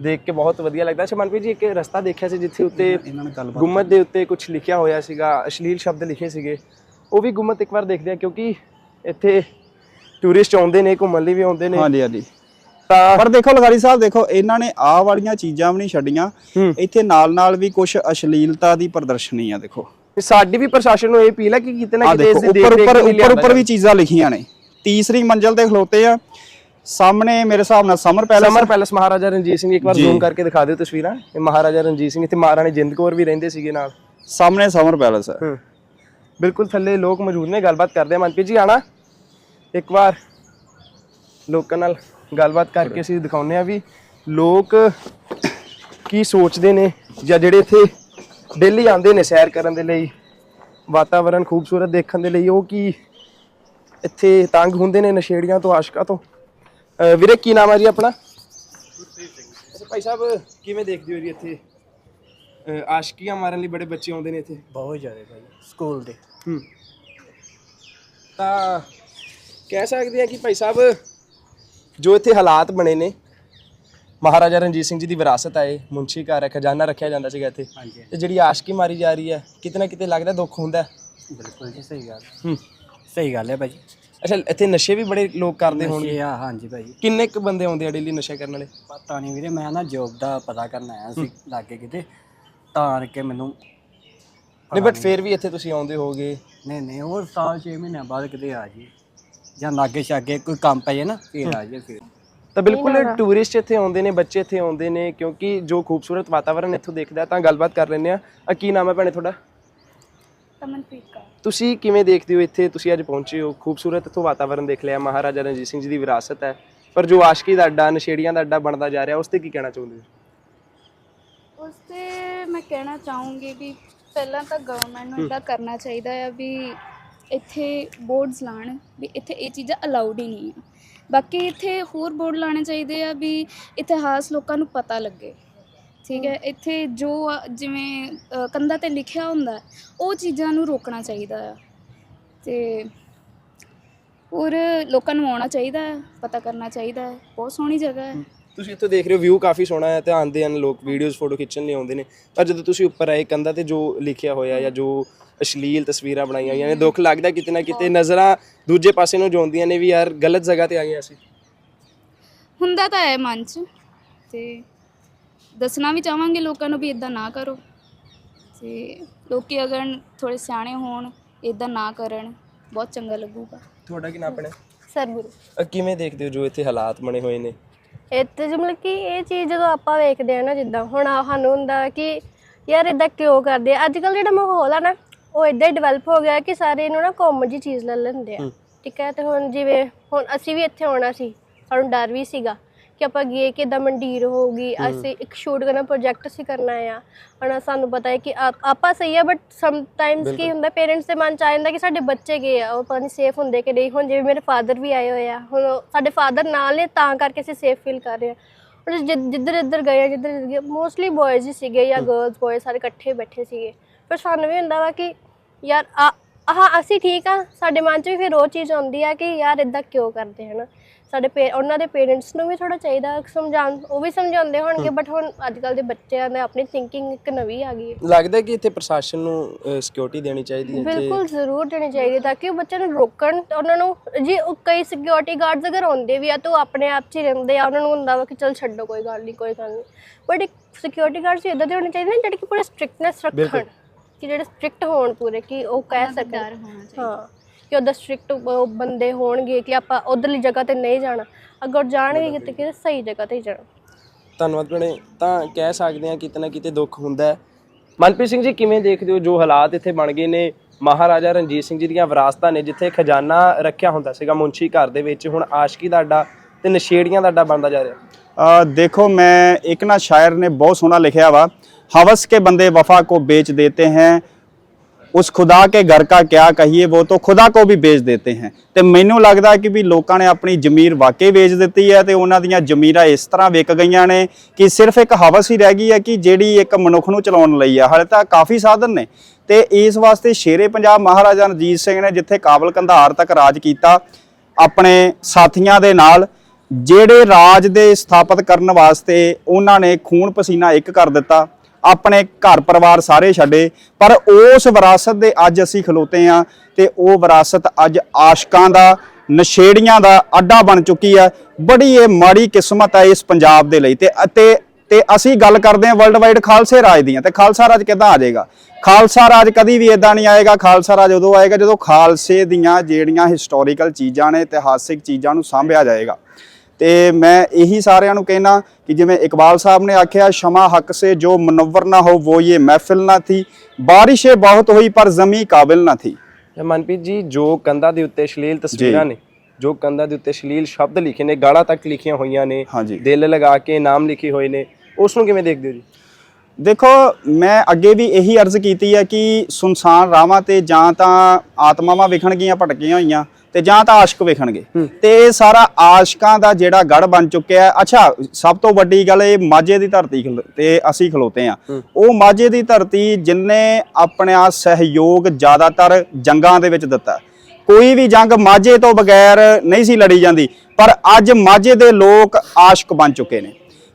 ਦੇਖ ਕੇ ਬਹੁਤ ਵਧੀਆ ਲੱਗਦਾ। ਸੀ ਮਨਪ੍ਰੀਤ ਜੀ ਇੱਕ ਰਸਤਾ ਦੇਖਿਆ ਸੀ ਜਿੱਥੇ ਉੱਤੇ ਇਹਨਾਂ ਨੇ ਗੱਲਬਾਤ ਗੁੰਮਤ ਦੇ ਉੱਤੇ ਕੁਝ ਲਿਖਿਆ ਹੋਇਆ ਸੀਗਾ ਅਸ਼ਲੀਲ ਸ਼ਬਦ ਲਿਖੇ ਸੀਗੇ। ਉਹ ਵੀ ਗੁੰਮਤ ਇੱਕ ਵਾਰ ਦੇਖਦੇ ਆ ਕਿਉਂਕਿ ਇੱਥੇ ਟੂਰਿਸਟ ਆਉਂਦੇ ਨੇ ਘੁੰਮਣ ਲਈ ਵੀ ਆਉਂਦੇ ਨੇ। ਹਾਂਜੀ ਹਾਂਜੀ। ਤਾਂ ਪਰ ਦੇਖੋ ਲਖਾਰੀ ਸਾਹਿਬ ਦੇਖੋ ਇਹਨਾਂ ਨੇ ਆਹ ਵਾਲੀਆਂ ਚੀਜ਼ਾਂ ਵੀ ਨਹੀਂ ਛੱਡੀਆਂ। ਹੂੰ। ਇੱਥੇ ਨਾਲ ਨਾਲ ਵੀ ਕੁਝ ਅਸ਼ਲੀਲਤਾ ਦੀ ਪ੍ਰਦਰਸ਼ਨੀ ਆ ਦੇਖੋ। ਸਾਡੀ ਵੀ ਪ੍ਰਸ਼ਾਸਨ ਨੂੰ ਇਹ ਅਪੀਲ ਹੈ ਕਿ ਕਿਤੇ ਨਾ ਆ ਕਿਤੇ ਦੇਖੋ ਇਸ ਦੀ ਉੱਪਰ ਦੇਖ-ਰੇਖ ਉੱਪਰ ਲਈ ਉੱਪਰ ਲਿਆਂਦਾ ਉੱਪਰ ਵੀ ਚੀਜ਼ਾਂ ਲਿਖੀਆਂ ਨੇ। ਤੀਸਰੀ ਮੰਜ਼ਲ ਤੇ ਖਲੋਤੇ ਆ। ਸਾਹਮਣੇ ਮੇਰੇ ਹਿਸਾਬ ਨਾਲ summer palace summer palace Maharaja Ranjit Singh ਇੱਕ ਵਾਰ। ਜ਼ੂਮ ਕਰਕੇ ਦਿਖਾ ਦਿਓ ਤਸਵੀਰਾਂ। ਇਹ ਮਹਾਰਾਜਾ ਰਣਜੀਤ ਸਿੰਘ ਇੱਥੇ ਮਹਾਰਾਣੀ ਜਿੰਦ ਕੌਰ ਵੀ ਰਹਿੰਦੇ ਸੀਗੇ ਨਾਲ। ਸਾਹਮਣੇ ਸਮਰ ਪੈਲੇਸ ਹੈ। ਬਿਲਕੁਲ ਥੱਲੇ ਲੋਕ ਮੌਜੂਦ ਨੇ ਗੱਲਬਾਤ ਕਰਦੇ ਆ। ਮਨਪ੍ਰੀਤ ਜੀ ਆਣਾ। ਇੱਕ ਵਾਰ ਲੋਕਾਂ ਨਾਲ ਗੱਲਬਾਤ ਕਰਕੇ ਅਸੀਂ ਦਿਖਾਉਂਦੇ ਆ ਵੀ ਲੋਕ ਕੀ ਸੋਚਦੇ ਨੇ ਜਾਂ ਜਿਹੜੇ ਇੱਥੇ ਡੇਲੀ ਆਉਂਦੇ ਨੇ ਸੈਰ ਕਰਨ ਦੇ ਲਈ ਵਾਤਾਵਰਣ ਖੂਬਸੂਰਤ ਦੇਖਣ ਦੇ ਲਈ ਉਹ ਕੀ ਇੱਥੇ ਤੰਗ ਹੁੰਦੇ ਨੇ ਨਸ਼ੇੜੀਆਂ ਤੋਂ ਆਸ਼ਕਾਂ ਤੋਂ। ਅਹ ਵੀਰੇ ਕੀ ਨਾਮ ਹੈ ਜੀ ਆਪਣਾ? ਅੱਛਾ ਭਾਈ ਸਾਹਿਬ ਕਿਵੇਂ ਦੇਖਦੇ ਹੋ ਜੀ ਇੱਥੇ? ਅਹ ਆਸ਼ਕੀਆਂ ਮਾਰਨ ਲਈ ਬੜੇ ਬੱਚੇ ਆਉਂਦੇ ਨੇ ਇੱਥੇ। ਬਹੁਤ ਜ਼ਿਆਦਾ ਭਾਈ ਸਕੂਲ ਦੇ। ਹੂੰ। ਤਾਂ ਕਹਿ ਸਕਦੇ ਆ ਕਿ ਭਾਈ ਸਾਹਿਬ ਜੋ ਇੱਥੇ ਹਾਲਾਤ ਬਣੇ ਨੇ ਮਹਾਰਾਜਾ ਰਣਜੀਤ ਸਿੰਘ ਜੀ ਦੀ ਵਿਰਾਸਤ ਹੈ ਇਹ ਮੁੰਸ਼ੀ ਘਰ ਹੈ ਖਜ਼ਾਨਾ ਰੱਖਿਆ ਜਾਂਦਾ ਸੀਗਾ ਇੱਥੇ। ਹਾਂਜੀ। ਤੇ ਜਿਹੜੀ ਆਸ਼ਕੀ ਮਾਰੀ ਜਾ ਰਹੀ ਹੈ ਕਿਤੇ ਨਾ ਕਿਤੇ ਲੱਗਦਾ ਦੁੱਖ ਹੁੰਦਾ। ਹੈ। ਬਿਲਕੁਲ ਜੀ ਸਹੀ ਗੱਲ। ਹੂੰ। ਸਹੀ ਗੱਲ ਹੈ ਭਾਈ ਅੱਛਾ ਇੱਥੇ ਨਸ਼ੇ ਵੀ ਬੜੇ ਲੋਕ ਕਰਦੇ ਹੋਣਗੇ। ਨਸ਼ੇ ਆ ਹਾਂਜੀ ਭਾਈ ਕਿੰਨੇ ਕੁ ਬੰਦੇ ਆਉਂਦੇ ਆ ਡੇਲੀ ਨਸ਼ਾ ਕਰਨ ਵਾਲੇ? ਪਤਾ ਨਹੀਂ ਵੀਰੇ ਮੈਂ ਨਾ ਜੋਬ ਦਾ ਪਤਾ ਕਰਨ ਆਇਆ ਸੀ ਲਾਗੇ ਕਿਤੇ ਤਾਂ ਕਿ ਮੈਨੂੰ ਨਹੀਂ ਬਟ ਫੇਰ ਵੀ ਇੱਥੇ ਤੁਸੀਂ ਆਉਂਦੇ ਹੋਗੇ ਨਹੀਂ ਨਹੀਂ ਉਹ ਸਾਲ 6 ਮਹੀਨਿਆਂ ਬਾਅਦ ਕਿਤੇ ਆ ਜੀ ਜਾਂ ਲਾਗੇ ਛਾਗੇ ਕੋਈ ਕੰਮ ਪੈ ਜਾਏ ਨਾ ਫੇਰ ਆ ਜੇ ਫਿਰ। ਤਾਂ ਬਿਲਕੁਲ ਟੂਰਿਸਟ ਇੱਥੇ ਆਉਂਦੇ ਨੇ ਬੱਚੇ ਇੱਥੇ ਆਉਂਦੇ ਨੇ ਕਿਉਂਕਿ ਜੋ ਖੂਬਸੂਰਤ ਵਾਤਾਵਰਣ ਇੱਥੋਂ ਦੇਖਦਾ ਤਾਂ ਗੱਲਬਾਤ ਕਰ ਲੈਂਦੇ ਆ ਆ ਕੀ ਨਾਮ ਹੈ ਭੈਣੇ ਤੁਹਾਡਾ? ਕੌਰ। ਤੁਸੀਂ ਕਿਵੇਂ ਦੇਖਦੇ ਹੋ ਇੱਥੇ? ਤੁਸੀਂ ਅੱਜ ਪਹੁੰਚੇ ਹੋ। ਖੂਬਸੂਰਤ ਇੱਥੋਂ ਵਾਤਾਵਰਣ ਦੇਖ ਲਿਆ। ਮਹਾਰਾਜਾ ਰਣਜੀਤ ਸਿੰਘ ਜੀ ਦੀ ਵਿਰਾਸਤ ਹੈ। ਪਰ ਜੋ ਆਸ਼ਕੀ ਦਾ ਅੱਡਾ ਨਸ਼ੇੜੀਆਂ ਦਾ ਅੱਡਾ ਬਣਦਾ ਜਾ ਰਿਹਾ ਉਸ ਤੇ ਕੀ ਕਹਿਣਾ ਚਾਹੁੰਦੇ ਹੋ? ਉਸ ਤੇ ਮੈਂ ਕਹਿਣਾ ਚਾਹੂੰਗੀ ਵੀ ਪਹਿਲਾਂ ਤਾਂ ਗਵਰਨਮੈਂਟ ਨੂੰ ਇਹਦਾ ਕਰਨਾ ਚਾਹੀਦਾ ਆ ਵੀ ਇੱਥੇ ਬੋਰਡਸ ਲਾਣ ਵੀ ਇੱਥੇ ਇਹ ਚੀਜ਼ਾਂ ਅਲਾਉਡ ਹੀ ਨਹੀਂ ਆ। ਬਾਕੀ ਇੱਥੇ ਹੋਰ ਬੋਰਡ ਲਾਣੇ ਚਾਹੀਦੇ ਆ ਵੀ ਇਤਿਹਾਸ ਲੋਕਾਂ ਨੂੰ ਪਤਾ ਲੱਗੇ। ਠੀਕ ਹੈ ਇੱਥੇ ਜੋ ਜਿਵੇਂ ਕੰਧਾਂ ਤੇ ਲਿਖਿਆ ਹੁੰਦਾ ਉਹ ਚੀਜ਼ਾਂ ਨੂੰ ਰੋਕਣਾ ਚਾਹੀਦਾ ਆ। ਤੇ ਹੋਰ ਲੋਕਾਂ ਨੂੰ ਆਉਣਾ ਚਾਹੀਦਾ ਹੈ ਪਤਾ ਕਰਨਾ ਚਾਹੀਦਾ ਹੈ ਬਹੁਤ ਸੋਹਣੀ ਜਗ੍ਹਾ ਹੈ। ਤੁਸੀਂ ਇੱਥੋਂ ਦੇਖ ਰਹੇ ਹੋ ਵਿਊ ਕਾਫੀ ਸੋਹਣਾ ਹੈ ਤੇ ਆਉਂਦੇ ਹਨ ਲੋਕ ਵੀਡੀਓਜ਼ ਫੋਟੋ ਖਿੱਚਣ ਲਈ ਆਉਂਦੇ ਨੇ। ਪਰ ਜਦੋਂ ਤੁਸੀਂ ਉੱਪਰ ਆਏ ਕੰਧਾਂ ਤੇ ਜੋ ਲਿਖਿਆ ਹੋਇਆ ਜਾਂ ਜੋ ਅਸ਼ਲੀਲ ਤਸਵੀਰਾਂ ਬਣਾਈਆਂ ਹੋਈਆਂ ਨੇ ਦੁੱਖ ਲੱਗਦਾ ਕਿਤੇ ਨਾ ਕਿਤੇ ਨਜ਼ਰਾਂ ਦੂਜੇ ਪਾਸੇ ਨੂੰ ਜਾਂਦੀਆਂ ਨੇ ਵੀ ਯਾਰ ਗਲਤ ਜਗ੍ਹਾ ਤੇ ਆ ਗਏ ਅਸੀਂ। ਹੁੰਦਾ ਤਾਂ ਹੈ ਮਨ 'ਚ ਤੇ ਦੱਸਣਾ ਵੀ ਚਾਹਾਂਗੇ ਲੋਕਾਂ ਨੂੰ ਵੀ ਇਦਾਂ ਨਾ ਕਰੋ। ਤੇ ਲੋਕੀ ਅਗਰ ਥੋੜੇ ਸਿਆਣੇ ਹੋਣ ਇਦਾਂ ਨਾ ਕਰਨ ਬਹੁਤ ਚੰਗਾ ਲੱਗੂਗਾ। ਤੁਹਾਡਾ ਕੀ ਨਾਮ ਹੈ ਸਰਗੁਰੂ। ਅਹ ਕਿਵੇਂ ਦੇਖਦੇ ਹੋ ਜੋ ਇੱਥੇ ਹਾਲਾਤ ਬਣੇ ਹੋਏ ਨੇ? ਇੱਥੇ ਜਿ ਮਤਲਬ ਕਿ ਇਹ ਚੀਜ਼ ਜਦੋਂ ਆਪਾਂ ਵੇਖਦੇ ਆ ਨਾ ਜਿੱਦਾਂ ਹੁਣ ਆ ਸਾਨੂੰ ਹੁੰਦਾ ਕਿ ਯਾਰ ਇਦਾਂ ਕਿਉਂ ਕਰਦੇ ਆ? ਅੱਜ ਕੱਲ ਜਿਹੜਾ ਮਾਹੌਲ ਆ ਨਾ ਉਹ ਇਦਾਂ ਹੀ ਡਿਵੈਲਪ ਹੋ ਗਿਆ ਕਿ ਸਾਰੇ ਇਹਨੂੰ ਨਾ ਕਾਮਨ ਜੀ ਚੀਜ਼ ਲੈ ਲੈਂਦੇ ਆ। ਠੀਕ ਹੈ ਤੇ ਹੁਣ ਜਿਵੇਂ ਹੁਣ ਅਸੀਂ ਵੀ ਇੱਥੇ ਆਉਣਾ ਸੀ ਸਾਨੂੰ ਡਰ ਵੀ ਸੀਗਾ। ਕਿ ਆਪਾਂ ਗਏ ਕਿ ਇਦਾਂ ਮੰਡੀਰ ਹੋਊਗੀ ਅਸੀਂ ਇੱਕ ਸ਼ੂਟ ਕਰਨਾ ਪ੍ਰੋਜੈਕਟ ਸੀ ਕਰਨਾ ਆ। ਹੁਣ ਸਾਨੂੰ ਪਤਾ ਹੈ ਕਿ ਆਪਾਂ ਸਹੀ ਆ ਬਟ ਸਮ ਟਾਈਮਸ ਕੀ ਹੁੰਦਾ ਪੇਰੈਂਟਸ ਦੇ ਮਨ ਚ ਆ ਜਾਂਦਾ ਕਿ ਸਾਡੇ ਬੱਚੇ ਗਏ ਆ ਉਹ ਪਤਾ ਨਹੀਂ ਸੇਫ ਹੁੰਦੇ ਕਿ ਨਹੀਂ। ਹੁਣ ਜਿਵੇਂ ਮੇਰੇ ਫਾਦਰ ਵੀ ਆਏ ਹੋਏ ਆ ਹੁਣ ਉਹ ਸਾਡੇ ਫਾਦਰ ਨਾਲ ਨੇ ਤਾਂ ਕਰਕੇ ਅਸੀਂ ਸੇਫ ਫੀਲ ਕਰ ਰਹੇ ਆ। ਹੁਣ ਜਿ- ਜਿੱਧਰ ਇੱਧਰ ਗਏ ਆ, ਜਿੱਧਰ ਇੱਧਰ ਗਏ ਮੋਸਟਲੀ ਬॉयਜ਼ ਹੀ ਸੀਗੇ ਜਾਂ ਗਰਲਸ ਬॉयਜ਼ ਸਾਰੇ ਇਕੱਠੇ ਬੈਠੇ ਸੀਗੇ। ਪਰ ਸਾਨੂੰ ਵੀ ਹੁੰਦਾ ਵਾ ਕਿ ਯਾਰ ਆ ਆਹ ਅਸੀਂ ਠੀਕ ਆ ਸਾਡੇ ਮਨ 'ਚ ਵੀ ਫਿਰ ਉਹ ਚੀਜ਼ ਆਉਂਦੀ ਆ ਕਿ ਯਾਰ ਇਦਾਂ ਕਿਉਂ ਕਰਦੇ ਹਨ। ਸਾਡੇ ਪੇ ਉਹਨਾਂ ਦੇ ਪੇਰੈਂਟਸ ਨੂੰ ਵੀ ਥੋੜਾ ਚਾਹੀਦਾ ਸਮਝਾਉਣ ਉਹ ਵੀ ਸਮਝਾਉਂਦੇ ਹੋਣਗੇ ਬਟ ਹੁਣ ਅੱਜ ਕੱਲ ਦੇ ਬੱਚਿਆਂ ਦੇ ਆਪਣੀ ਥਿੰਕਿੰਗ ਇੱਕ ਨਵੀਂ ਆ ਗਈ ਹੈ। ਲੱਗਦਾ ਕਿ ਇੱਥੇ ਪ੍ਰਸ਼ਾਸਨ ਨੂੰ ਸਿਕਿਉਰਿਟੀ ਦੇਣੀ ਚਾਹੀਦੀ ਹੈ ਇੱਥੇ ਬਿਲਕੁਲ ਜ਼ਰੂਰ ਦੇਣੀ ਚਾਹੀਦੀ ਤਾਂ ਕਿ ਉਹ ਬੱਚਿਆਂ ਨੂੰ ਰੋਕਣ ਉਹਨਾਂ ਨੂੰ ਜੀ ਉਹ ਕਈ ਸਿਕਿਉਰਿਟੀ ਗਾਰਡਸ ਅਗਰ ਆਉਂਦੇ ਵੀ ਆ ਤਾਂ ਉਹ ਆਪਣੇ ਆਪ 'ਚ ਹੀ ਰਹਿੰਦੇ ਆ ਉਹਨਾਂ ਨੂੰ ਹੁੰਦਾ ਵਾ ਕਿ ਚਲ ਛੱਡੋ ਕੋਈ ਗੱਲ ਨਹੀਂ ਕੋਈ ਗੱਲ ਨਹੀਂ। ਬਟ ਇੱਕ ਸਿਕਿਉਰਿਟੀ ਗਾਰਡਸ ਇਦਾਂ ਦੇ ਹੋਣੇ ਚਾਹੀਦੇ ਨੇ ਜਿਹੜੇ ਕਿ ਪੂਰੇ ਸਟ੍ਰਿਕਟਨੈਸ ਰੱਖਣ ਕਿ ਜਿਹੜੇ ਸਟ੍ਰਿਕਟ ਹੋਣ ਪੂਰੇ ਕਿ ਉਹ ਕਹਿ ਸਕਣ। ਹਾਂ। ਕਿ ਉਹਦਾ ਸਟ੍ਰਿਕਟ ਬੰਦੇ ਹੋਣਗੇ ਕਿ ਆਪਾਂ ਉਧਰਲੀ ਜਗ੍ਹਾ ਤੇ ਨਹੀਂ ਜਾਣਾ। ਅਗਰ ਜਾਣਗੇ ਕਿਤੇ ਕਿਤੇ ਸਹੀ ਜਗ੍ਹਾ ਤੇ ਜਾਣਾ। ਧੰਨਵਾਦ ਭੈਣੇ। ਤਾਂ ਕਹਿ ਸਕਦੇ ਆ ਕਿਤੇ ਕਿਤੇ ਦੁੱਖ ਹੁੰਦਾ ਹੈ। ਮਨਪ੍ਰੀਤ ਸਿੰਘ ਜੀ ਕਿਵੇਂ ਦੇਖਦੇ ਹੋ ਜੋ ਹਾਲਾਤ ਇੱਥੇ ਬਣ ਗਏ ਨੇ? ਮਹਾਰਾਜਾ ਰਣਜੀਤ ਸਿੰਘ ਜੀ ਦੀਆਂ ਵਿਰਾਸਤਾਂ ਨੇ ਜਿੱਥੇ ਖਜ਼ਾਨਾ ਰੱਖਿਆ ਹੁੰਦਾ ਸੀਗਾ ਮੁੰਸ਼ੀ ਘਰ ਦੇ ਵਿੱਚ ਹੁਣ ਆਸ਼ਕੀ ਦਾ ਅੱਡਾ ਤੇ ਨਸ਼ੇੜੀਆਂ ਦਾ ਅੱਡਾ ਬਣਦਾ ਜਾ ਰਿਹਾ। ਦੇਖੋ ਮੈਂ ਇੱਕ ਨਾ ਸ਼ਾਇਰ ਨੇ ਬਹੁਤ ਸੋਹਣਾ ਲਿਖਿਆ ਵਾ ਹਵਸ ਕੇ ਬੰਦੇ ਵਫਾ ਕੋ ਵੇਚ ਦੇਤੇ हैं ਉਸ ਖੁਦਾ ਕੇ ਘਰ ਕਾ ਕਿਆ ਕਹੀਏ ਉਹ ਤੋਂ ਖੁਦਾ ਕੋ ਵੀ ਵੇਚ ਦੇਤੇ ਹੈ ਤੇ ਮੈਨੂੰ ਲੱਗਦਾ ਕਿ ਵੀ ਲੋਕਾਂ ਨੇ ਆਪਣੀ ਜ਼ਮੀਰ ਵਾਕਈ ਵੇਚ ਦਿੱਤੀ ਹੈ ਤੇ ਉਹਨਾਂ ਦੀਆਂ ਜ਼ਮੀਰਾਂ ਇਸ ਤਰ੍ਹਾਂ ਵਿਕ ਗਈਆਂ ਨੇ ਕਿ ਸਿਰਫ ਇੱਕ ਹਵਸ ਹੀ ਰਹਿ ਗਈ ਹੈ ਕਿ ਜਿਹੜੀ ਇੱਕ ਮਨੁੱਖ ਨੂੰ ਚਲਾਉਣ ਲਈ ਆ ਹਾਲੇ ਤਾਂ ਕਾਫੀ ਸਾਧਨ ਨੇ ਤੇ ਇਸ ਵਾਸਤੇ ਸ਼ੇਰੇ ਪੰਜਾਬ ਮਹਾਰਾਜਾ ਰਣਜੀਤ ਸਿੰਘ ਨੇ ਜਿੱਥੇ ਕਾਬਲ ਕੰਧਾਰ ਤੱਕ ਰਾਜ ਕੀਤਾ ਆਪਣੇ ਸਾਥੀਆਂ ਦੇ ਨਾਲ ਜਿਹੜੇ ਰਾਜ ਦੇ ਸਥਾਪਿਤ ਕਰਨ ਵਾਸਤੇ ਉਹਨਾਂ ਨੇ ਖੂਨ ਪਸੀਨਾ ਇੱਕ ਕਰ ਦਿੱਤਾ ਆਪਣੇ ਘਰ ਪਰਿਵਾਰ ਸਾਰੇ ਛੱਡੇ, ਪਰ ਉਸ ਵਿਰਾਸਤ ਦੇ ਅੱਜ ਅਸੀਂ ਖਲੋਤੇ ਆ ਤੇ ਉਹ ਵਿਰਾਸਤ ਅੱਜ ਆਸ਼ਕਾਂ ਦਾ, ਨਸ਼ੇੜੀਆਂ ਦਾ ਅੱਡਾ ਬਣ ਚੁੱਕੀ ਹੈ। ਬੜੀ ਇਹ ਮਾੜੀ ਕਿਸਮਤ ਹੈ ਇਸ ਪੰਜਾਬ ਦੇ ਲਈ ਤੇ, ਅਤੇ, ਤੇ ਅਸੀਂ ਗੱਲ ਕਰਦੇ ਹਾਂ ਵਰਲਡ ਵਾਈਡ ਖਾਲਸੇ ਰਾਜ ਦੀਆਂ ਤੇ ਖਾਲਸਾ ਰਾਜ ਕਿੱਦਾਂ ਆ ਜਾਏਗਾ? ਖਾਲਸਾ ਰਾਜ ਕਦੀ ਵੀ ਇਦਾਂ ਨਹੀਂ ਆਏਗਾ, ਖਾਲਸਾ ਰਾਜ ਉਦੋਂ ਆਏਗਾ ਜਦੋਂ ਖਾਲਸੇ ਦੀਆਂ ਜਿਹੜੀਆਂ ਹਿਸਟੋਰੀਕਲ ਚੀਜ਼ਾਂ ਨੇ, ਇਤਿਹਾਸਿਕ ਚੀਜ਼ਾਂ ਨੂੰ ਸਾਂਭਿਆ ਜਾਏਗਾ। ਤੇ ਮੈਂ ਇਹੀ ਸਾਰਿਆਂ ਨੂੰ ਕਹਿਣਾ ਕਿ ਜਿਵੇਂ ਇਕਬਾਲ ਸਾਹਿਬ ਨੇ ਆਖਿਆ ਸ਼ਮਾ ਹੱਕ ਸੇ ਜੋ ਮੁਨੱਵਰ ਨਾ ਹੋ ਉਹ ਇਹ ਮਹਿਫਿਲ ਨਾ ਥੀ। ਬਾਰਿਸ਼ੇ ਬਹੁਤ ਹੋਈ ਪਰ ਜ਼ਮੀ ਕਾਬਿਲ ਨਾ ਥੀ। ਮਨਪ੍ਰੀਤ ਜੀ ਜੋ ਕੰਧਾਂ ਦੇ ਉੱਤੇ ਅਸ਼ਲੀਲ ਤਸਵੀਰਾਂ ਨੇ ਜੋ ਕੰਧਾਂ ਦੇ ਉੱਤੇ ਸ਼ਲੀਲ ਸ਼ਬਦ ਲਿਖੇ ਨੇ ਗਾਲਾਂ ਤੱਕ ਲਿਖੀਆਂ ਹੋਈਆਂ ਨੇ ਦਿਲ ਲਗਾ ਕੇ ਨਾਮ ਲਿਖੇ ਹੋਏ ਨੇ ਉਸ ਨੂੰ ਕਿਵੇਂ ਦੇਖਦੇ ਹੋ ਜੀ? ਦੇਖੋ ਮੈਂ ਅੱਗੇ ਵੀ ਇਹੀ ਅਰਜ਼ ਕੀਤੀ ਹੈ ਕਿ ਸੁਨਸਾਨ ਰਾਵਾਂ ਤੇ ਜਾਂ ਤਾਂ ਆਤਮਾਵਾਂ ਵਿਖਣਗੀਆਂ ਭਟਕੀਆਂ ਹੋਈਆਂ ਤੇ ਜਾਂ ਤਾਂ ਆਸ਼ਕ ਵਿਖਣਗੇ। ਤੇ ਇਹ ਸਾਰਾ ਆਸ਼ਕਾਂ ਦਾ ਜਿਹੜਾ ਗੜ ਬਣ ਚੁੱਕਿਆ ਅੱਛਾ ਸਭ ਤੋਂ ਵੱਡੀ ਗੱਲ ਇਹ ਮਾਝੇ ਦੀ ਧਰਤੀ ਤੇ ਅਸੀਂ ਖਲੋਤੇ ਆ ਉਹ ਮਾਝੇ ਦੀ ਧਰਤੀ ਜਿਨਨੇ ਆਪਣਾ ਸਹਿਯੋਗ ਜ਼ਿਆਦਾਤਰ ਜੰਗਾਂ ਦੇ ਵਿੱਚ ਦਿੱਤਾ ਕੋਈ ਵੀ ਜੰਗ ਮਾਝੇ ਤੋਂ ਬਗੈਰ ਨਹੀਂ ਸੀ ਲੜੀ ਜਾਂਦੀ ਪਰ ਅੱਜ ਮਾਝੇ ਦੇ ਲੋਕ ਆਸ਼ਕ ਬਣ ਚੁੱਕੇ ਨੇ।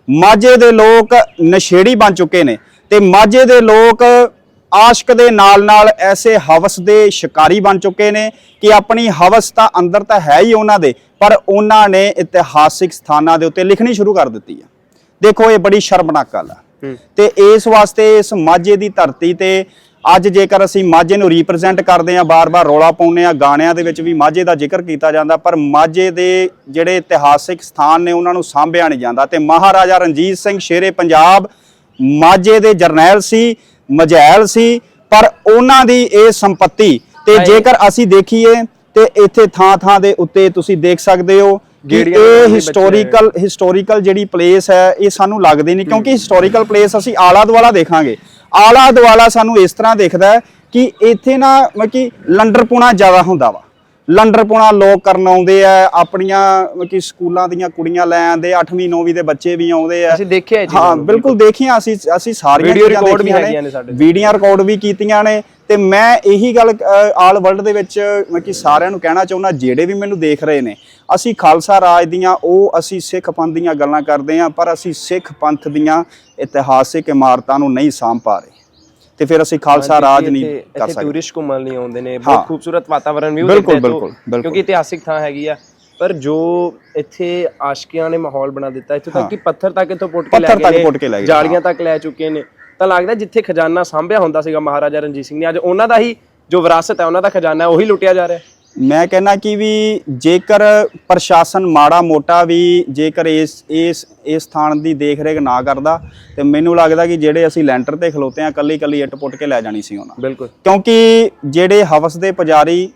ਮਾਝੇ ਦੇ ਲੋਕ ਨਸ਼ੇੜੀ ਬਣ ਚੁੱਕੇ ਨੇ ਤੇ ਮਾਝੇ ਦੇ ਲੋਕ ਆਸ਼ਕ ਦੇ ਨਾਲ ਨਾਲ ਐਸੇ ਹਵਸ ਦੇ ਸ਼ਿਕਾਰੀ ਬਣ ਚੁੱਕੇ ਨੇ ਕਿ ਆਪਣੀ ਹਵਸ ਤਾਂ ਅੰਦਰ ਤਾਂ ਹੈ ਹੀ ਉਹਨਾਂ ਦੇ ਪਰ ਉਹਨਾਂ ਨੇ ਇਤਿਹਾਸਿਕ ਸਥਾਨਾਂ ਦੇ ਉੱਤੇ ਲਿਖਣੀ ਸ਼ੁਰੂ ਕਰ ਦਿੱਤੀ ਹੈ ਦੇਖੋ ਇਹ ਬੜੀ ਸ਼ਰਮਨਾਕ ਗੱਲ ਆ। ਤੇ ਇਸ ਵਾਸਤੇ ਇਸ ਮਾਝੇ ਦੀ ਧਰਤੀ ਤੇ ਅੱਜ ਜੇਕਰ ਅਸੀਂ ਮਾਝੇ ਨੂੰ ਰਿਪਰੈਜ਼ੈਂਟ ਕਰਦੇ ਆ ਬਾਰ-ਬਾਰ ਰੌਲਾ ਪਾਉਂਦੇ ਆ ਗਾਣਿਆਂ ਦੇ ਵਿੱਚ ਵੀ ਮਾਝੇ ਦਾ ਜ਼ਿਕਰ ਕੀਤਾ ਜਾਂਦਾ ਪਰ ਮਾਝੇ ਦੇ ਜਿਹੜੇ ਇਤਿਹਾਸਿਕ ਸਥਾਨ ਨੇ ਉਹਨਾਂ ਨੂੰ ਸਾਂਭਿਆ ਨਹੀਂ ਜਾਂਦਾ। ਤੇ ਮਹਾਰਾਜਾ ਰਣਜੀਤ ਸਿੰਘ ਸ਼ੇਰੇ ਪੰਜਾਬ ਮਾਝੇ ਦੇ ਜਰਨੈਲ ਸੀ। ਮਝੈਲ ਸੀ ਪਰ ਉਹਨਾਂ ਦੀ ਇਹ ਸੰਪਤੀ ਤੇ ਜੇਕਰ ਅਸੀਂ ਦੇਖੀਏ ਤੇ ਇੱਥੇ ਥਾਂ-ਥਾਂ ਦੇ ਉੱਤੇ ਤੁਸੀਂ ਦੇਖ ਸਕਦੇ ਹੋ ਕਿ ਇਹ ਹਿਸਟੋਰੀਕਲ ਹਿਸਟੋਰੀਕਲ ਜਿਹੜੀ ਪਲੇਸ ਹੈ ਇਹ ਸਾਨੂੰ ਲੱਗਦੀ ਨਹੀਂ ਕਿਉਂਕਿ ਹਿਸਟੋਰੀਕਲ ਪਲੇਸ ਅਸੀਂ ਆਲਾ ਦੁਆਲਾ ਦੇਖਾਂਗੇ। ਆਲਾ ਦੁਆਲਾ ਸਾਨੂੰ ਇਸ ਤਰ੍ਹਾਂ ਦਿਖਦਾ ਕਿ ਇੱਥੇ ਨਾ ਮਤਲਬ ਕਿ ਲੰਡਰਪੁਣਾ ਜ਼ਿਆਦਾ ਹੁੰਦਾ ਵਾ। ਲੰਡਰਪੁਣਾ ਲੋਕ ਕਰਨ ਆਉਂਦੇ ਆ ਆਪਣੀਆਂ ਕਿ ਸਕੂਲਾਂ ਦੀਆਂ ਕੁੜੀਆਂ ਲੈ ਆਉਂਦੇ 8ਵੀਂ 9ਵੀਂ ਦੇ ਬੱਚੇ ਵੀ ਆਉਂਦੇ ਆ। ਅਸੀਂ ਦੇਖਿਆ ਹਾਂ ਬਿਲਕੁਲ। ਦੇਖੀਆਂ ਅਸੀਂ ਅਸੀਂ ਸਾਰੀਆਂ ਚੀਜ਼ਾਂ record ਵੀ ਹੈਗੀਆਂ ਨੇ ਸਾਡੇ। ਵੀਡੀਓ ਰਿਕਾਰਡ ਵੀ ਕੀਤੀਆਂ ਨੇ ਤੇ ਮੈਂ ਇਹੀ ਗੱਲ ਆਲ ਵਰਲਡ ਦੇ ਵਿੱਚ ਮੈਂ ਕਿ ਸਾਰਿਆਂ ਨੂੰ ਕਹਿਣਾ ਚਾਹੁੰਦਾ ਜਿਹੜੇ ਵੀ ਮੈਨੂੰ ਦੇਖ ਰਹੇ ਨੇ ਅਸੀਂ ਖਾਲਸਾ ਰਾਜ ਦੀਆਂ ਉਹ ਅਸੀਂ ਸਿੱਖ ਪੰਥ ਦੀਆਂ ਗੱਲਾਂ ਕਰਦੇ ਹਾਂ ਪਰ ਅਸੀਂ ਸਿੱਖ ਪੰਥ ਦੀਆਂ ਇਤਿਹਾਸਿਕ ਇਮਾਰਤਾਂ ਨੂੰ ਨਹੀਂ ਸਾਂਭ ਪਾ ਰਹੇ। ਤੇ ਫਿਰ ਅਸੀਂ ਖਾਲਸਾ ਰਾਜ ਨਹੀਂ ਕਰ ਇੱਥੇ ਸਕਦੇ। ਟੂਰਿਸਟ ਘੁੰਮਣ ਲਈ ਆਉਂਦੇ ਨੇ। ਬਹੁਤ ਖੂਬਸੂਰਤ ਵਾਤਾਵਰਣ ਵੀ ਬਿਲਕੁਲ, ਬਿਲਕੁਲ। ਕਿਉਂਕਿ ਇਤਿਹਾਸਿਕ ਥਾਂ ਹੈਗੀ ਆ। ਪਰ ਜੋ ਇੱਥੇ ਆਸ਼ਕੀਆਂ ਨੇ ਮਾਹੌਲ ਬਣਾ ਦਿੱਤਾ ਇੱਥੇ ਤੱਕ। ਕਿ ਪੱਥਰ ਤੱਕ ਇੱਥੋਂ ਪੁੱਟ ਕੇ ਲੈ ਗਏ ਨੇ, ਜਾਲੀਆਂ ਤੱਕ ਲੈ ਚੁੱਕੇ ਨੇ। ਤਾਂ ਲੱਗਦਾ ਜਿੱਥੇ ਖਜ਼ਾਨਾ ਸਾਂਭਿਆ ਹੁੰਦਾ ਸੀਗਾ ਮਹਾਰਾਜਾ ਰਣਜੀਤ ਸਿੰਘ ਨੇ ਅੱਜ ਉਹਨਾਂ ਦਾ ਹੀ ਜੋ ਵਿਰਾਸਤ ਹੈ ਉਹਨਾਂ ਦਾ ਖਜ਼ਾਨਾ ਉਹੀ ਲੁੱਟਿਆ ਜਾ ਰਿਹਾ ਹੈ। ਮੈਂ ਕਹਿੰਦਾ ਕਿ ਵੀ ਜੇਕਰ ਪ੍ਰਸ਼ਾਸਨ ਮਾੜਾ ਮੋਟਾ ਵੀ ਜੇਕਰ ਇਸ ਇਸ ਇਸ ਥਾਨ ਦੀ ਦੇਖ ਰੇਖ ਨਾ ਕਰਦਾ ਤੇ ਮੈਨੂੰ ਲੱਗਦਾ ਕਿ ਜਿਹੜੇ ਅਸੀਂ ਲੈਂਟਰ ਤੇ ਖਲੋਤੇ ਆ ਕੱਲੀ ਕੱਲੀ ਇੱਟ ਪੁੱਟ ਕੇ ਲੈ ਜਾਣੀ ਸੀ ਉਹਨਾਂ। ਬਿਲਕੁਲ। ਕਿਉਂਕਿ ਜਿਹੜੇ ਹਵਸ ਦੇ ਪੁਜਾਰੀ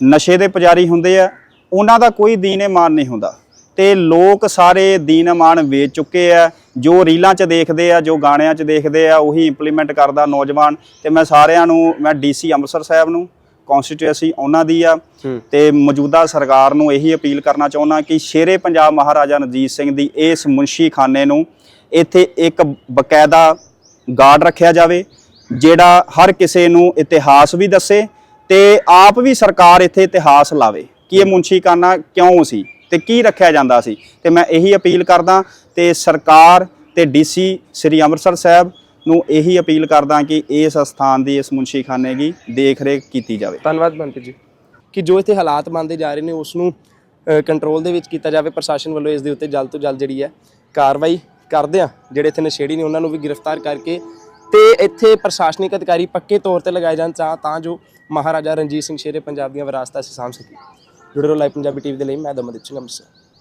ਨਸ਼ੇ ਦੇ ਪੁਜਾਰੀ ਹੁੰਦੇ ਆ ਉਹਨਾਂ ਦਾ ਕੋਈ ਦੀਨ ਇਮਾਨ ਨਹੀਂ ਹੁੰਦਾ। ਤੇ ਲੋਕ ਸਾਰੇ ਦੀਨ ਇਮਾਨ ਵੇਚ ਚੁੱਕੇ ਆ ਜੋ ਰੀਲਾਂ 'ਚ ਦੇਖਦੇ ਆ ਜੋ ਗਾਣਿਆਂ 'ਚ ਦੇਖਦੇ ਆ ਉਹੀ ਇੰਪਲੀਮੈਂਟ ਕਰਦਾ ਨੌਜਵਾਨ। ਤੇ ਮੈਂ ਸਾਰਿਆਂ ਨੂੰ ਮੈਂ ਡੀਸੀ ਅੰਮ੍ਰਿਤਸਰ ਸਾਹਿਬ ਨੂੰ ਕਨਸਟੀਟਿਊਸੀ ਉਹਨਾਂ ਦੀ ਆ। ਤੇ ਮੌਜੂਦਾ ਸਰਕਾਰ ਨੂੰ ਇਹੀ ਅਪੀਲ ਕਰਨਾ ਚਾਹੁੰਦਾ ਕਿ ਸ਼ੇਰੇ ਪੰਜਾਬ ਮਹਾਰਾਜਾ ਰਣਜੀਤ ਸਿੰਘ ਦੀ ਇਸ ਮੁਨਸ਼ੀ ਖਾਨੇ ਨੂੰ ਇੱਥੇ ਇੱਕ ਬਕਾਇਦਾ ਗਾਰਡ ਰੱਖਿਆ ਜਾਵੇ ਜਿਹੜਾ ਹਰ ਕਿਸੇ ਨੂੰ ਇਤਿਹਾਸ ਵੀ ਦੱਸੇ ਤੇ ਆਪ ਵੀ ਸਰਕਾਰ ਇੱਥੇ ਇਤਿਹਾਸ ਲਾਵੇ। ਕਿ ਇਹ ਮੁਨਸ਼ੀ ਖਾਨਾ ਕਿਉਂ ਸੀ ਤੇ ਕੀ ਰੱਖਿਆ ਜਾਂਦਾ ਸੀ? ਤੇ ਮੈਂ ਇਹੀ ਅਪੀਲ ਕਰਦਾ ਤੇ ਸਰਕਾਰ ਤੇ ਡੀਸੀ ਸ੍ਰੀ ਅੰਮ੍ਰਿਤਸਰ ਸਾਹਿਬ ਨੂੰ ਇਹੀ ਅਪੀਲ ਕਰਦਾ ਕਿ ਇਸ ਸਥਾਨ ਦੀ ਇਸ ਮੁਨਸ਼ੀਖਾਨੇ ਦੀ ਦੇਖ ਰੇਖ ਕੀਤੀ ਜਾਵੇ। ਧੰਨਵਾਦ ਬੰਟੀ ਜੀ। ਕਿ ਜੋ ਇੱਥੇ ਹਾਲਾਤ ਮੰਨਦੇ ਜਾ ਰਹੇ ਨੇ, ਉਸ ਨੂੰ ਕੰਟਰੋਲ ਦੇ ਵਿੱਚ ਕੀਤਾ ਜਾਵੇ। ਪ੍ਰਸ਼ਾਸਨ ਵੱਲੋਂ ਇਸ ਦੇ ਉੱਤੇ ਜਲਦ ਤੋਂ ਜਲਦ ਜਿਹੜੀ ਹੈ ਕਾਰਵਾਈ ਕਰਦੇ ਆ ਜਿਹੜੇ ਇੱਥੇ ਨਸ਼ੇੜੀ ਨੇ, ਉਹਨਾਂ ਨੂੰ ਵੀ ਗ੍ਰਿਫਤਾਰ ਕਰਕੇ ਤੇ ਇੱਥੇ ਪ੍ਰਸ਼ਾਸਨਿਕ ਅਧਿਕਾਰੀ ਪੱਕੇ ਤੌਰ ਤੇ ਲਗਾਏ ਜਾਣ ਚਾਹ ਤਾਂ ਜੋ ਮਹਾਰਾਜਾ ਰਣਜੀਤ ਸਿੰਘ ਸ਼ੇਰੇ ਪੰਜਾਬ ਦੀਆਂ ਵਿਰਾਸਤਾਂ ਅਸੀਂ ਸਾਂਭ ਸਕੀਏ। ਜੁੜੇ ਰਹੋ ਲਾਈਵ ਪੰਜਾਬੀ ਟੀਵੀ ਦੇ ਲਈ, ਮੈਂ ਦਮਨਦੀਪ ਸਿੰਘ ਅੰਮ੍ਰਿਤਸਰ।